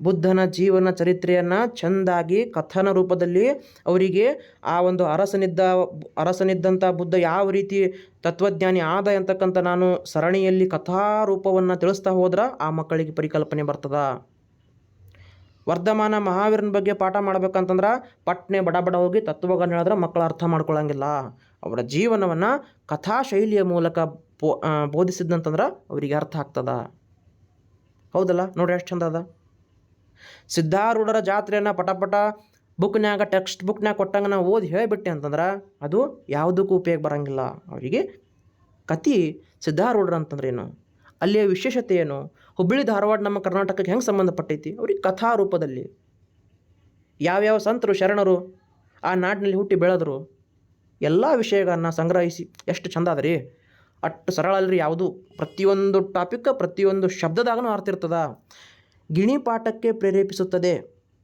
ಬುದ್ಧನ ಜೀವನ ಚರಿತ್ರೆಯನ್ನು ಚೆಂದಾಗಿ ಕಥನ ರೂಪದಲ್ಲಿ ಅವರಿಗೆ ಆ ಒಂದು ಅರಸನಿದ್ದ ಅರಸನಿದ್ದಂಥ ಬುದ್ಧ ಯಾವ ರೀತಿ ತತ್ವಜ್ಞಾನಿ ಆದ ಅಂತಕ್ಕಂಥ ನಾನು ಸರಣಿಯಲ್ಲಿ ಕಥಾರೂಪವನ್ನು ತಿಳಿಸ್ತಾ ಹೋದ್ರೆ ಆ ಮಕ್ಕಳಿಗೆ ಪರಿಕಲ್ಪನೆ ಬರ್ತದ. ವರ್ಧಮಾನ ಮಹಾವೀರನ ಬಗ್ಗೆ ಪಾಠ ಮಾಡ್ಬೇಕಂತಂದ್ರೆ ಪಟ್ನೆ ಬಡ ಬಡ ಹೋಗಿ ತತ್ವಗಳನ್ನ ಹೇಳಿದ್ರೆ ಮಕ್ಕಳು ಅರ್ಥ ಮಾಡ್ಕೊಳ್ಳಂಗಿಲ್ಲ ಅವರ ಜೀವನವನ್ನು ಕಥಾ ಶೈಲಿಯ ಮೂಲಕ ಬೋ ಆ, ಬೋಧಿಸಿದ್ನಂತಂದ್ರೆ ಅವರಿಗೆ ಅರ್ಥ ಆಗ್ತದ. ಹೌದಲ್ಲ? ನೋಡ್ರಿ ಎಷ್ಟು ಚಂದ ಅದ. ಸಿದ್ಧಾರೂಢರ ಜಾತ್ರೆಯನ್ನು ಪಟಪಟ ಬುಕ್ನ್ಯಾಗ ಟೆಕ್ಸ್ಟ್ ಬುಕ್ನ್ಯಾಗ ಕೊಟ್ಟಂಗೆ ನಾವು ಓದಿ ಹೇಳಿಬಿಟ್ಟೆ ಅಂತಂದ್ರೆ ಅದು ಯಾವುದಕ್ಕೂ ಉಪಯೋಗ ಬರಂಗಿಲ್ಲ. ಅವರಿಗೆ ಕತಿ ಸಿದ್ಧಾರೂಢರು ಅಂತಂದ್ರೆ ಏನು ಅಲ್ಲಿಯ ವಿಶೇಷತೆ ಏನು? ಹುಬ್ಬಳ್ಳಿ ಧಾರವಾಡ ನಮ್ಮ ಕರ್ನಾಟಕಕ್ಕೆ ಹೆಂಗೆ ಸಂಬಂಧಪಟ್ಟೈತಿ? ಅವ್ರಿಗೆ ಕಥಾ ರೂಪದಲ್ಲಿ ಯಾವ್ಯಾವ ಸಂತರು, ಶರಣರು ಆ ನಾಡಿನಲ್ಲಿ ಹುಟ್ಟಿ ಬೆಳೆದರು, ಎಲ್ಲ ವಿಷಯಗಳನ್ನು ಸಂಗ್ರಹಿಸಿ ಎಷ್ಟು ಚಂದ ಅದ ರೀ. ಅಷ್ಟು ಸರಳ ಅಲ್ರಿ ಯಾವುದು. ಪ್ರತಿಯೊಂದು ಟಾಪಿಕ್ ಪ್ರತಿಯೊಂದು ಶಬ್ದದಾಗನೂ ಅರ್ಥ ಗಿಣಿ ಪಾಠಕ್ಕೆ ಪ್ರೇರೇಪಿಸುತ್ತದೆ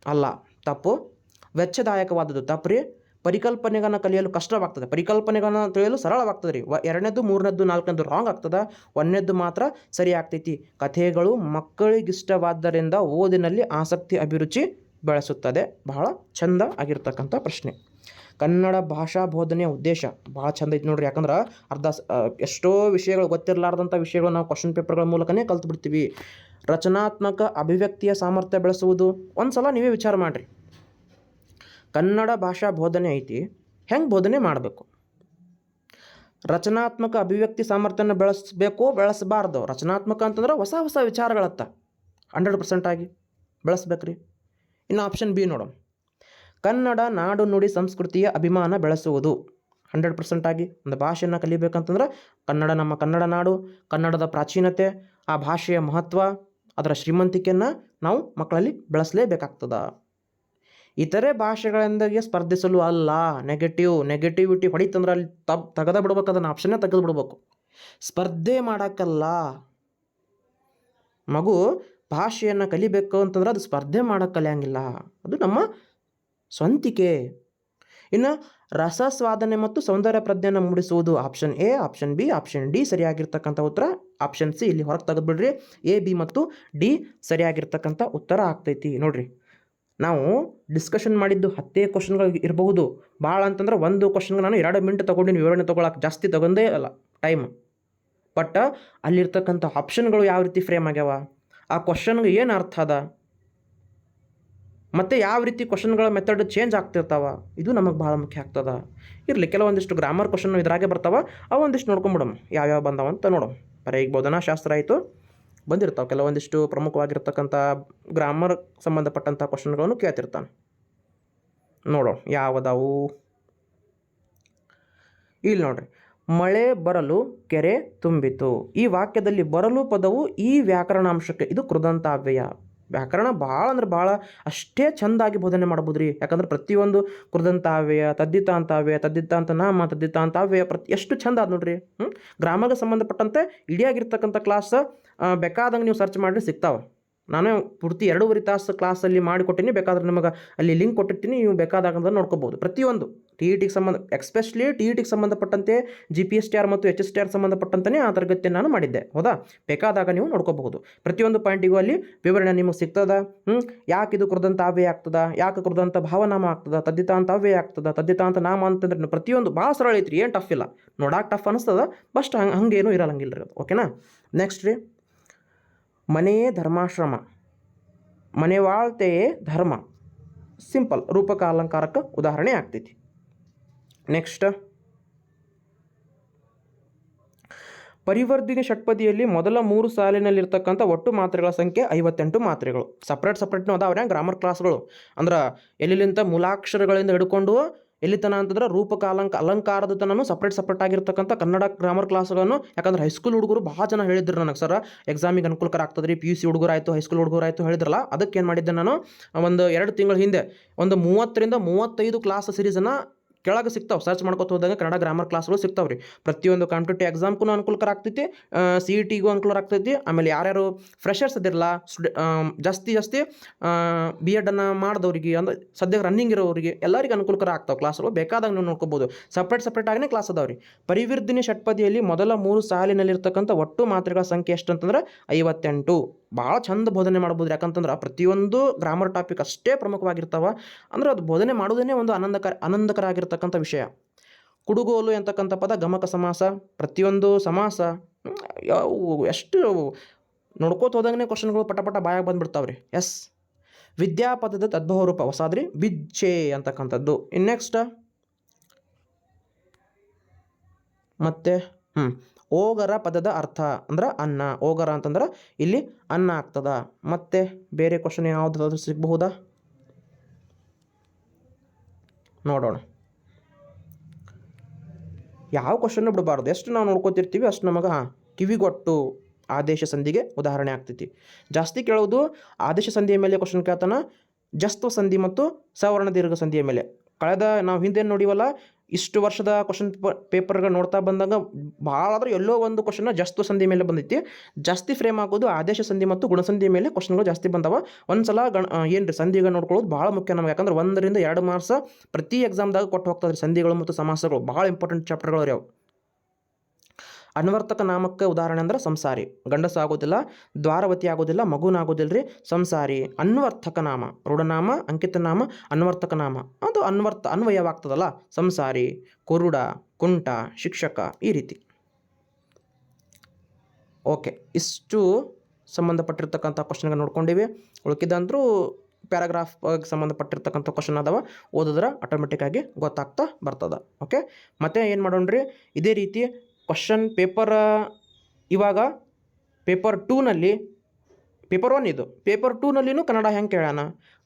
ಅಲ್ಲ. ತಪ್ಪು. ವೆಚ್ಚದಾಯಕವಾದದ್ದು ತಪ್ಪು ರೀ. ಪರಿಕಲ್ಪನೆಗಳನ್ನು ಕಲಿಯಲು ಕಷ್ಟವಾಗ್ತದೆ. ಪರಿಕಲ್ಪನೆಗಳನ್ನು ತಿಳಿಯಲು ಸರಳವಾಗ್ತದೆ ರೀ. ಎರಡನೇದು ಮೂರನೇದ್ದು ನಾಲ್ಕನೇದು ರಾಂಗ್ ಆಗ್ತದೆ? ಒಂದನೇದ್ದು ಮಾತ್ರ ಸರಿ ಆಗ್ತೈತಿ. ಕಥೆಗಳು ಮಕ್ಕಳಿಗಿಷ್ಟವಾದ್ದರಿಂದ ಓದಿನಲ್ಲಿ ಆಸಕ್ತಿ, ಅಭಿರುಚಿ ಬೆಳೆಸುತ್ತದೆ. ಬಹಳ ಚಂದ ಆಗಿರ್ತಕ್ಕಂಥ ಪ್ರಶ್ನೆ. ಕನ್ನಡ ಭಾಷಾ ಬೋಧನೆಯ ಉದ್ದೇಶ. ಭಾಳ ಚಂದ ಐತಿ ನೋಡ್ರಿ. ಯಾಕಂದ್ರೆ ಅರ್ಧ ಎಷ್ಟೋ ವಿಷಯಗಳು ಗೊತ್ತಿರಲಾರ್ದಂಥ ವಿಷಯಗಳು ನಾವು ಕ್ವಶನ್ ಪೇಪರ್ಗಳ ಮೂಲಕನೇ ಕಲ್ತು ಬಿಡ್ತೀವಿ ರಚನಾತ್ಮಕ ಅಭಿವ್ಯಕ್ತಿಯ ಸಾಮರ್ಥ್ಯ ಬೆಳೆಸುವುದು. ಒಂದು ಸಲ ನೀವೇ ವಿಚಾರ ಮಾಡಿರಿ. ಕನ್ನಡ ಭಾಷಾ ಬೋಧನೆ ಐತಿ, ಹೆಂಗೆ ಬೋಧನೆ ಮಾಡಬೇಕು? ರಚನಾತ್ಮಕ ಅಭಿವ್ಯಕ್ತಿ ಸಾಮರ್ಥ್ಯನ ಬೆಳೆಸಬೇಕು ಬೆಳೆಸಬಾರ್ದು. ರಚನಾತ್ಮಕ ಅಂತಂದ್ರೆ ಹೊಸ ಹೊಸ ವಿಚಾರಗಳತ್ತ. ಹಂಡ್ರೆಡ್ ಪರ್ಸೆಂಟ್ ಆಗಿ ಬೆಳೆಸ್ಬೇಕ್ರಿ. ಇನ್ನು ಆಪ್ಷನ್ ಬಿ ನೋಡೋಣ. ಕನ್ನಡ ನಾಡು ನುಡಿ ಸಂಸ್ಕೃತಿಯ ಅಭಿಮಾನ ಬೆಳೆಸುವುದು. ಹಂಡ್ರೆಡ್ ಪರ್ಸೆಂಟ್ ಆಗಿ ಒಂದು ಭಾಷೆಯನ್ನು ಕಲಿಬೇಕಂತಂದ್ರೆ ಕನ್ನಡ ನಮ್ಮ ಕನ್ನಡ ನಾಡು, ಕನ್ನಡದ ಪ್ರಾಚೀನತೆ, ಆ ಭಾಷೆಯ ಮಹತ್ವ, ಅದರ ಶ್ರೀಮಂತಿಕೆಯನ್ನು ನಾವು ಮಕ್ಕಳಲ್ಲಿ ಬೆಳೆಸಲೇಬೇಕಾಗ್ತದ. ಇತರೆ ಭಾಷೆಗಳೊಂದಿಗೆ ಸ್ಪರ್ಧಿಸಲು ಅಲ್ಲ. ನೆಗೆಟಿವ್ ನೆಗೆಟಿವಿಟಿ ಹೊಡಿತಂದ್ರೆ ಅಲ್ಲಿ ತಪ್ ತೆಗೆದ ಬಿಡ್ಬೇಕು ಅದನ್ನು ಆಪ್ಷನ್ನೇ ತೆಗೆದು ಬಿಡ್ಬೇಕು ಸ್ಪರ್ಧೆ ಮಾಡೋಕ್ಕಲ್ಲ. ಮಗು ಭಾಷೆಯನ್ನು ಕಲಿಬೇಕು ಅಂತಂದ್ರೆ ಅದು ಸ್ಪರ್ಧೆ ಮಾಡೋಕ್ಕೆ ಕಲಿಯಂಗಿಲ್ಲ. ಅದು ನಮ್ಮ ಸ್ವಂತಿಕೆ. ಇನ್ನು ರಸಸ್ವಾದನೆ ಮತ್ತು ಸೌಂದರ್ಯ ಪ್ರಜ್ಞೆಯನ್ನು ಮೂಡಿಸುವುದು option A option B option D ಸರಿಯಾಗಿರ್ತಕ್ಕಂಥ ಉತ್ತರ. ಆಪ್ಷನ್ ಸಿ ಇಲ್ಲಿ ಹೊರಗೆ ತೆಗೆದುಬಿಡ್ರಿ. ಎ ಬಿ ಮತ್ತು ಡಿ ಸರಿಯಾಗಿರ್ತಕ್ಕಂಥ ಉತ್ತರ ಆಗ್ತೈತಿ. ನೋಡ್ರಿ. ನಾವು ಡಿಸ್ಕಷನ್ ಮಾಡಿದ್ದು ಹತ್ತೇ ಕ್ವಶನ್ಗಳು ಇರಬಹುದು. ಭಾಳ ಅಂತಂದ್ರೆ ಒಂದು ಕ್ವಶನ್ಗೆ ನಾನು ಎರಡು ಮಿನಿಟ್ ತೊಗೊಂಡಿನಿ, ವಿವರಣೆ ತೊಗೊಳಕ್ಕೆ ಜಾಸ್ತಿ ತೊಗೊಂಡೇ ಅಲ್ಲ ಟೈಮ್ ಬಟ್ ಅಲ್ಲಿರ್ತಕ್ಕಂಥ ಆಪ್ಷನ್ಗಳು ಯಾವ ರೀತಿ ಫ್ರೇಮ್ ಆಗ್ಯಾವ? ಆ ಕ್ವಶನ್ಗೆ ಏನು ಅರ್ಥ ಅದ? ಮತ್ತು ಯಾವ ರೀತಿ ಕ್ವಶನ್ಗಳ ಮೆಥಡ್ ಚೇಂಜ್ ಆಗ್ತಿರ್ತಾವ? ಇದು ನಮಗೆ ಭಾಳ ಮುಖ್ಯ ಆಗ್ತದ. ಇರಲಿ, ಕೆಲವೊಂದಿಷ್ಟು ಗ್ರಾಮರ್ ಕ್ವಶನ್ ಇದ್ರಾಗೆ ಬರ್ತಾವ, ಅವೊಂದಿಷ್ಟು ನೋಡ್ಕೊಂಬಿಡಮ್ ಯಾವ್ಯಾವ ಬಂದಾವಂತ ನೋಡಮ್ ಬರೀ ಈಗ ಬೋಧನಾಶಾಸ್ತ್ರ ಆಯಿತು. ಬಂದಿರ್ತಾವೆ. ಕೆಲವೊಂದಿಷ್ಟು ಪ್ರಮುಖವಾಗಿರ್ತಕ್ಕಂಥ ಗ್ರಾಮರ್ ಸಂಬಂಧಪಟ್ಟಂಥ ಕ್ವಶನ್ಗಳನ್ನು ಕೇಳ್ತಿರ್ತಾನೆ. ನೋಡೋಣ, ಯಾವದಾವು? ಇಲ್ಲಿ ನೋಡ್ರಿ. ಮಳೆ ಬರಲು ಕೆರೆ ತುಂಬಿತು. ಈ ವಾಕ್ಯದಲ್ಲಿ ಬರಲು ಪದವು ಈ ವ್ಯಾಕರಣಾಂಶಕ್ಕೆ, ಇದು ಕೃದಂತಾವ್ಯಯ. ವ್ಯಾಕರಣ ಭಾಳ ಅಂದ್ರೆ ಭಾಳ ಅಷ್ಟೇ ಚಂದಾಗಿ ಬೋಧನೆ ಮಾಡ್ಬೋದು ರೀ ಯಾಕಂದ್ರೆ ಪ್ರತಿಯೊಂದು ಕೃದಂತಾವ್ಯಯ ತದ್ದಿತಾಂತಾವ್ಯಯ ತದ್ದಿತಾಂತ ನಾಮ ತದ್ದಿತಾಂತಾವ್ಯಯ ಪ್ರತಿ ಎಷ್ಟು ಚಂದ ಅದ ನೋಡ್ರಿ. ಹ್ಞೂ ಗ್ರಾಮರ್ಗೆ ಸಂಬಂಧಪಟ್ಟಂತೆ ಇಡಿಯಾಗಿರ್ತಕ್ಕಂಥ ಕ್ಲಾಸ್ ಬೇಕಾದಂಗೆ ನೀವು ಸರ್ಚ್ ಮಾಡಿರಿ ಸಿಗ್ತಾವೆ. ನಾನು ಪೂರ್ತಿ ಎರಡೂವರೆ ತಾಸು ಕ್ಲಾಸಲ್ಲಿ ಮಾಡಿಕೊಟ್ಟಿನಿ. ಬೇಕಾದ್ರೆ ನಿಮಗೆ ಅಲ್ಲಿ ಲಿಂಕ್ ಕೊಟ್ಟಿರ್ತೀನಿ. ನೀವು ಬೇಕಾದಾಗ ನೋಡ್ಕೋಬೋದು. ಪ್ರತಿಯೊಂದು. ಟಿ ಇ ಟಿಗೆ ಸಂಬಂಧ ಎಕ್ಸ್ಪೆಷಲಿ ಟಿ ಇ ಟಿಗೆ ಸಂಬಂಧಪಟ್ಟಂತೆ G P S T R ಮತ್ತು ಎಚ್ ಎಸ್ ಟಿ ಆರ್ ಸಂಬಂಧಪಟ್ಟಂತೆ ಆ ತರಗತಿಯನ್ನು ನಾನು ಮಾಡಿದ್ದೆ. ಹೌದಾ? ಬೇಕಾದಾಗ ನೀವು ನೋಡ್ಕೋಬಹುದು. ಪ್ರತಿಯೊಂದು ಪಾಯಿಂಟಿಗೂ ಅಲ್ಲಿ ವಿವರಣೆ ನಿಮಗೆ ಸಿಗ್ತದ? ಹ್ಞೂ ಯಾಕೆ ಇದು ಕೃದಂತ ಅವ್ಯಯ ಆಗ್ತದ? ಯಾಕೆ ಕೃದಂತ ಭಾವನಾಮ ಆಗ್ತದ? ತದ್ದಿತಾಂತ ಅವ್ಯಯ ಆಗ್ತದ? ತದ್ದಿತಾಂತ ನಾಮ ಅಂತಂದ್ರೆ ಪ್ರತಿಯೊಂದು ಭಾಳ ಸರಳ ಐತ್ರಿ, ಏನು ಟಫ್ ಇಲ್ಲ. ನೋಡಕ್ಕೆ ಟಫ್ ಅನಿಸ್ತದ ಬಸ್ಟ್ ಹಂಗೆ ಹಂಗೇನು ಇರಲಂಗಿಲ್ಲ ರೀ ಅದು ಓಕೆನಾ ನೆಕ್ಸ್ಟ್ ರೀ ಮನೆಯೇ ಧರ್ಮಾಶ್ರಮ. ಮನೆವಾಳ್ತೆಯೇ ಧರ್ಮ. ಸಿಂಪಲ್ ರೂಪಕ ಅಲಂಕಾರಕ್ಕೆ ಉದಾಹರಣೆ ಆಗ್ತೈತಿ. ನೆಕ್ಸ್ಟ್ ಪರಿವರ್ಧಿನಿ ಷಟ್ಪದಿಯಲ್ಲಿ ಮೊದಲ ಮೂರು ಸಾಲಿನಲ್ಲಿರ್ತಕ್ಕಂಥ ಒಟ್ಟು ಮಾತ್ರೆಗಳ ಸಂಖ್ಯೆ ಐವತ್ತೆಂಟು ಮಾತ್ರೆಗಳು. ಸಪ್ರೇಟ್ ಸಪ್ರೇಟ್ನೂ ಅದಾವ್ರೆ ಗ್ರಾಮರ್ ಕ್ಲಾಸ್ಗಳು ಅಂದ್ರೆ ಎಲ್ಲಿಲಿಂತ ಮೂಲಾಕ್ಷರಗಳಿಂದ ಹಿಡ್ಕೊಂಡು ಎಲ್ಲಿತನ ಅಂತಂದ್ರೆ ರೂಪಕ ಅಲಂಕ, ಅಲಂಕಾರದ ತನೂ ಸಪ್ರೇಟ್ ಸಪ್ರೇಟ್ ಆಗಿರ್ತಕ್ಕಂಥ ಕನ್ನಡ ಗ್ರಾಮರ್ ಕ್ಲಾಸ್ಗಳನ್ನು ಯಾಕಂದ್ರೆ ಹೈಸ್ಕೂಲ್ ಹುಡುಗರು ಭಾಳ ಜನ ಹೇಳಿದ್ರು ನನಗೆ ಸರ್ ಎಕ್ಸಾಮಿಗೆ ಅನುಕೂಲಕರ ಆಗ್ತದೆ ಪಿ ಯು ಸಿ ಹುಡುಗರು ಆಯಿತು ಹೈಸ್ಕೂಲ್ ಹುಡುಗರು ಆಯಿತು ಹೇಳಿದ್ರಲ್ಲ, ಅದಕ್ಕೆ ಏನು ಮಾಡಿದ್ದೆ ನಾನು? ಒಂದು ಎರಡು ತಿಂಗಳ ಹಿಂದೆ, ಒಂದು ಮೂವತ್ತರಿಂದ ಮೂವತ್ತೈದು ಕ್ಲಾಸ್ ಸೀರೀಸನ್ನು ಕೆಳಗೆ ಸಿಗ್ತಾವೆ. ಸರ್ಚ್ ಮಾಡ್ಕೊತ ಹೋದಾಗ ಕನ್ನಡ ಗ್ರಾಮರ್ ಕ್ಲಾಸ್ಗಳು ಸಿಗ್ತಾವ್ರಿ ಪ್ರತಿಯೊಂದು ಕಾಂಪಿಟೇಟಿವ್ ಎಕ್ಸಾಮ್ಗೂ ಅನುಕೂಲಕರ ಆಗ್ತೈತಿ. ಸಿ ಇ ಟಿಗೂ ಅನುಕೂಲ ಆಗ್ತೈತಿ. ಆಮೇಲೆ ಯಾರ್ಯಾರು ಫ್ರೆಷರ್ಸ್ ಅದಿರಲ್ಲ ಸ್ಟುಡೆ ಜಾಸ್ತಿ ಜಾಸ್ತಿ ಬಿ ಎಡನ್ನು ಮಾಡಿದವ್ರಿಗೆ ಅಂದ್ರೆ ಸದ್ಯಕ್ಕೆ ರನ್ನಿಂಗ್ ಇರೋರಿಗೆ ಎಲ್ಲರಿಗೆ ಅನುಕೂಲಕರ ಆಗ್ತಾವೆ ಕ್ಲಾಸ್ಗಳು ಬೇಕಾದಾಗ ನೀವು ನೋಡ್ಕೋಬೋದು. ಸಪ್ರೇಟ್ ಸಪ್ರೇಟ್ ಆಗಿನೇ ಕ್ಲಾಸ್ ಅದಾವೆ ರೀ. ಪರಿವರ್ಧಿನಿ ಷಟ್ಪದಿಯಲ್ಲಿ ಮೊದಲ ಮೂರು ಸಾಲಿನಲ್ಲಿರ್ತಕ್ಕಂಥ ಒಟ್ಟು ಮಾತ್ರೆಗಳ ಸಂಖ್ಯೆ ಎಷ್ಟು ಅಂತಂದ್ರೆ ಐವತ್ತೆಂಟು. ಭಾಳ ಚಂದ ಬೋಧನೆ ಮಾಡ್ಬೋದು. ಯಾಕಂತಂದ್ರೆ ಪ್ರತಿಯೊಂದು ಗ್ರಾಮರ್ ಟಾಪಿಕ್ ಅಷ್ಟೇ ಪ್ರಮುಖವಾಗಿರ್ತಾವೆ. ಅಂದ್ರೆ ಅದು ಬೋಧನೆ ಮಾಡೋದೇ ಒಂದು ಆನಂದಕರ ಆನಂದಕರ ಆಗಿರ್ತಕ್ಕಂಥ ವಿಷಯ. ಕುಡುಗೋಲು ಎಂತಕ್ಕಂಥ ಪದ, ಗಮಕ ಸಮಾಸ, ಪ್ರತಿಯೊಂದು ಸಮಾಸ ಎಷ್ಟು ನೋಡ್ಕೋತ ಹೋದಂಗೆ ಕ್ವಶನ್ಗಳು ಪಟ ಪಟ ಬಾಯಾಗ ಬಂದ್ಬಿಡ್ತಾವೆ ರೀ ಎಸ್ ವಿದ್ಯಾಪದದ ತದ್ಭವ ರೂಪ ಹೊಸಾದ್ರಿ ಬಿಜ್ಜೆ ಅಂತಕ್ಕಂಥದ್ದು. ಇನ್ನು ನೆಕ್ಸ್ಟ್ ಮತ್ತೆ ಹ್ಞೂ ಓಗರ ಪದದ ಅರ್ಥ ಅಂದ್ರೆ ಅನ್ನ. ಓಗರ ಅಂತಂದ್ರೆ ಇಲ್ಲಿ ಅನ್ನ ಆಗ್ತದ. ಮತ್ತೆ ಬೇರೆ ಕ್ವಶನ್ ಯಾವುದಾದ್ರೂ ಸಿಗಬಹುದಾ? ನೋಡೋಣ. ಯಾವ ಕ್ವಶನ್ ಬಿಡಬಾರ್ದು. ಎಷ್ಟು ನಾವು ನೋಡ್ಕೋತಿರ್ತೀವಿ ಅಷ್ಟು ನಮಗೆ ಕಿವಿಗೊಟ್ಟು ಆದೇಶ ಸಂಧಿಗೆ ಉದಾಹರಣೆ ಆಗ್ತೈತಿ. ಜಾಸ್ತಿ ಕೇಳೋದು ಆದೇಶ ಸಂಧಿಯ ಮೇಲೆ ಕ್ವಶನ್ ಕೇಳ್ತಾನ ಜಸ್ತು ಸಂಧಿ ಮತ್ತು ಸವರ್ಣ ದೀರ್ಘ ಸಂಧಿಯ ಮೇಲೆ. ಕಳೆದ ನಾವು ಹಿಂದೆ ನೋಡಿವಲ್ಲ ಇಷ್ಟು ವರ್ಷದ ಕ್ವಶನ್ ಪೇಪರ್ಗಳು ನೋಡ್ತಾ ಬಂದಾಗ ಭಾಳ ಆದ್ರೆ ಎಲ್ಲೋ ಒಂದು ಕ್ವಶನ್ ಜಾಸ್ತಿ ಸಂಧಿ ಮೇಲೆ ಬಂದೈತಿ. ಜಾಸ್ತಿ ಫ್ರೇಮ್ ಆಗೋದು ಆದೇಶ ಸಂಧಿ ಮತ್ತು ಗುಣಸಂಧಿ ಮೇಲೆ ಕ್ವಶನ್ಗಳು ಜಾಸ್ತಿ ಬಂದವ. ಒಂದು ಸಲ ಗಣ ಏನು ರೀ ಸಂಧಿಗಳು ನೋಡ್ಕೊಳ್ಳೋದು ಭಾಳ ಮುಖ್ಯ ನಮಗೆ. ಯಾಕಂದ್ರೆ ಒಂದರಿಂದ ಎರಡು ಮಾರ್ಕ್ಸ್ ಪ್ರತಿ ಎಕ್ಸಾಮ್ದಾಗ ಕೊಟ್ಟು ಹೋಗ್ತದೆ ಸಂಧಿಗಳು ಮತ್ತು ಸಮಾಸಗಳು. ಭಾಳ ಇಂಪಾರ್ಟೆಂಟ್ ಚಾಪ್ಟರ್ಗಳು ರೀ ಅವು. ಅನ್ವರ್ತಕ ನಾಮಕ್ಕೆ ಉದಾಹರಣೆ ಅಂದ್ರೆ ಸಂಸಾರಿ. ಗಂಡಸ ಆಗೋದಿಲ್ಲ, ದ್ವಾರವತಿ ಆಗೋದಿಲ್ಲ ಮಗುನಾಗೋದಿಲ್ಲ ರೀ ಸಂಸಾರಿ. ಅನ್ವರ್ಥಕ ನಾಮ, ರೂಢನಾಮ, ಅಂಕಿತ ನಾಮ, ಅನ್ವರ್ತಕ ನಾಮ. ಅದು ಅನ್ವರ್ಥ ಅನ್ವಯವಾಗ್ತದಲ್ಲ, ಸಂಸಾರಿ, ಕುರುಡ, ಕುಂಟ, ಶಿಕ್ಷಕ, ಈ ರೀತಿ. ಓಕೆ, ಇಷ್ಟು ಸಂಬಂಧಪಟ್ಟಿರ್ತಕ್ಕಂಥ ಕ್ವಶನ್ಗೆ ನೋಡ್ಕೊಂಡಿವಿ. ಉಳ್ಕಿದಂದ್ರೂ ಪ್ಯಾರಾಗ್ರಾಫ್ ಸಂಬಂಧಪಟ್ಟಿರ್ತಕ್ಕಂಥ ಕ್ವಶನ್ ಅದಾವ, ಓದಿದ್ರೆ ಆಟೋಮೆಟಿಕ್ಕಾಗಿ ಗೊತ್ತಾಗ್ತಾ ಬರ್ತದೆ. ಓಕೆ, ಮತ್ತೆ ಏನು ಮಾಡೋಣ್ರಿ? ಇದೇ ರೀತಿ ಕ್ವಶನ್ ಪೇಪರ್ ಇವಾಗ ಪೇಪರ್ ಟೂನಲ್ಲಿ ಪೇಪರ್ ಒನ್ ಇದು. ಪೇಪರ್ ಟೂನಲ್ಲಿನೂ ಕನ್ನಡ ಹೆಂಗೆ ಕೇಳೋಣ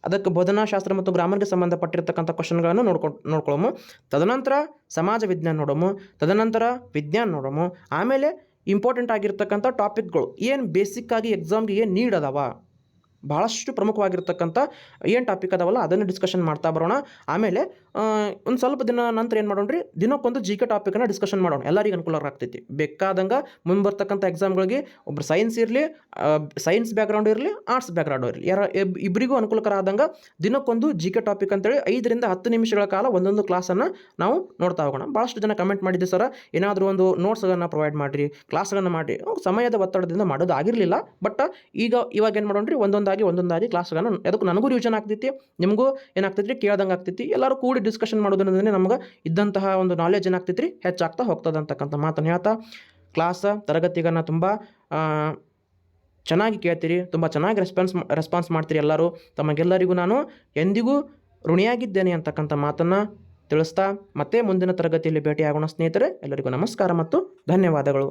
ಅದಕ್ಕೆ ಬೋಧನಾಶಾಸ್ತ್ರ ಮತ್ತು ಗ್ರಾಮರ್ಗೆ ಸಂಬಂಧಪಟ್ಟಿರ್ತಕ್ಕಂಥ ಕ್ವಶನ್ಗಳನ್ನು ನೋಡ್ಕೊಂಡು ನೋಡ್ಕೊಳಮು. ತದನಂತರ ಸಮಾಜ ವಿಜ್ಞಾನ ನೋಡೋಮು. ತದನಂತರ ವಿಜ್ಞಾನ ನೋಡೋಮು. ಆಮೇಲೆ ಇಂಪಾರ್ಟೆಂಟ್ ಆಗಿರ್ತಕ್ಕಂಥ ಟಾಪಿಕ್ಗಳು ಏನು ಬೇಸಿಕ್ಕಾಗಿ ಎಕ್ಸಾಮ್ಗೆ ಏನು ನೀಡ್ ಅದಾವ? ಭಾಳಷ್ಟು ಪ್ರಮುಖವಾಗಿರ್ತಕ್ಕಂಥ ಏನು ಟಾಪಿಕ್ ಅದಾವಲ್ಲ, ಅದನ್ನು ಡಿಸ್ಕಷನ್ ಮಾಡ್ತಾ ಬರೋಣ. ಆಮೇಲೆ ಒಂದು ಸ್ವಲ್ಪ ದಿನ ನಂತರ ಏನು ಮಾಡೋಣ ರೀ ದಿನಕ್ಕೊಂದು ಜಿ ಕೆ ಟಾಪಿಕನ್ನು ಡಿಸ್ಕಷನ್ ಮಾಡೋಣ. ಎಲ್ಲರಿಗೂ ಅನುಕೂಲ ಆಗ್ತೈತಿ. ಬೇಕಾದಂಗೆ ಮುಂದೆ ಬರ್ತಕ್ಕಂಥ ಎಕ್ಸಾಮ್ಗಳಿಗೆ ಒಬ್ರು ಸೈನ್ಸ್ ಇರಲಿ ಸೈನ್ಸ್ ಬ್ಯಾಕ್ಗ್ರೌಂಡ್ ಇರಲಿ ಆರ್ಟ್ಸ್ ಬ್ಯಾಕ್ಗ್ರೌಂಡ್ ಇರಲಿ. ಯಾರ, ಇಬ್- ಇಬ್ಬರಿಗೂ ಅನುಕೂಲಕರ ಆದಂಗೆ ದಿನಕ್ಕೊಂದು ಜಿ ಕೆ ಟಾಪಿಕ್ ಅಂತೇಳಿ ಐದರಿಂದ ಹತ್ತು ನಿಮಿಷಗಳ ಕಾಲ ಒಂದೊಂದು ಕ್ಲಾಸನ್ನು ನಾವು ನೋಡ್ತಾ ಹೋಗೋಣ. ಭಾಳಷ್ಟು ಜನ ಕಮೆಂಟ್ ಮಾಡಿದ್ದೆ ಸರ್. ಏನಾದರೂ ಒಂದು ನೋಟ್ಸ್ಗಳನ್ನು ಪ್ರೊವೈಡ್ ಮಾಡಿರಿ ಕ್ಲಾಸ್ಗಳನ್ನು ಮಾಡಿ ಸಮಯದ ಒತ್ತಡದಿಂದ ಮಾಡೋದು ಆಗಿರಲಿಲ್ಲ. ಬಟ್ ಈಗ ಇವಾಗ ಏನು ಮಾಡೋಣ್ರಿ? ಒಂದೊಂದಾಗಿ ಒಂದೊಂದಾಗಿ ಕ್ಲಾಸ್ಗಳನ್ನು ಅದಕ್ಕೆ ನನಗೂ ರಿವಿಷನ್ ಆಗ್ತೈತಿ, ನಿಮಗೂ ಏನಾಗ್ತೈತಿ ರೀ ಕೇಳ್ದಂಗೆ ಆಗ್ತೈತಿ. ಎಲ್ಲರೂ ಕೂಡಿ ಡಿಸ್ಕಷನ್ ಮಾಡೋದ್ರಿಂದ ನಮ್ಗೆ ಇದ್ದಂತಹ ಒಂದು ನಾಲೆಜ್ ಏನಾಗ್ತೈತಿ ರೀ ಹೆಚ್ಚಾಗ್ತಾ ಹೋಗ್ತದೆ ಅಂತಕ್ಕಂಥ ಮಾತನ್ನು ಹೇಳ್ತಾ ಕ್ಲಾಸ ತರಗತಿಗಳನ್ನ ತುಂಬ ಚೆನ್ನಾಗಿ ಕೇಳ್ತೀರಿ, ತುಂಬ ಚೆನ್ನಾಗಿ ರೆಸ್ಪಾನ್ಸ್ ರೆಸ್ಪಾನ್ಸ್ ಮಾಡ್ತೀರಿ ಎಲ್ಲರೂ. ತಮಗೆಲ್ಲರಿಗೂ ನಾನು ಎಂದಿಗೂ ಋಣಿಯಾಗಿದ್ದೇನೆ ಅಂತಕ್ಕಂಥ ಮಾತನ್ನು ತಿಳಿಸ್ತಾ ಮತ್ತೆ ಮುಂದಿನ ತರಗತಿಯಲ್ಲಿ ಭೇಟಿಯಾಗೋಣ ಸ್ನೇಹಿತರೆ. ಎಲ್ಲರಿಗೂ ನಮಸ್ಕಾರ ಮತ್ತು ಧನ್ಯವಾದಗಳು.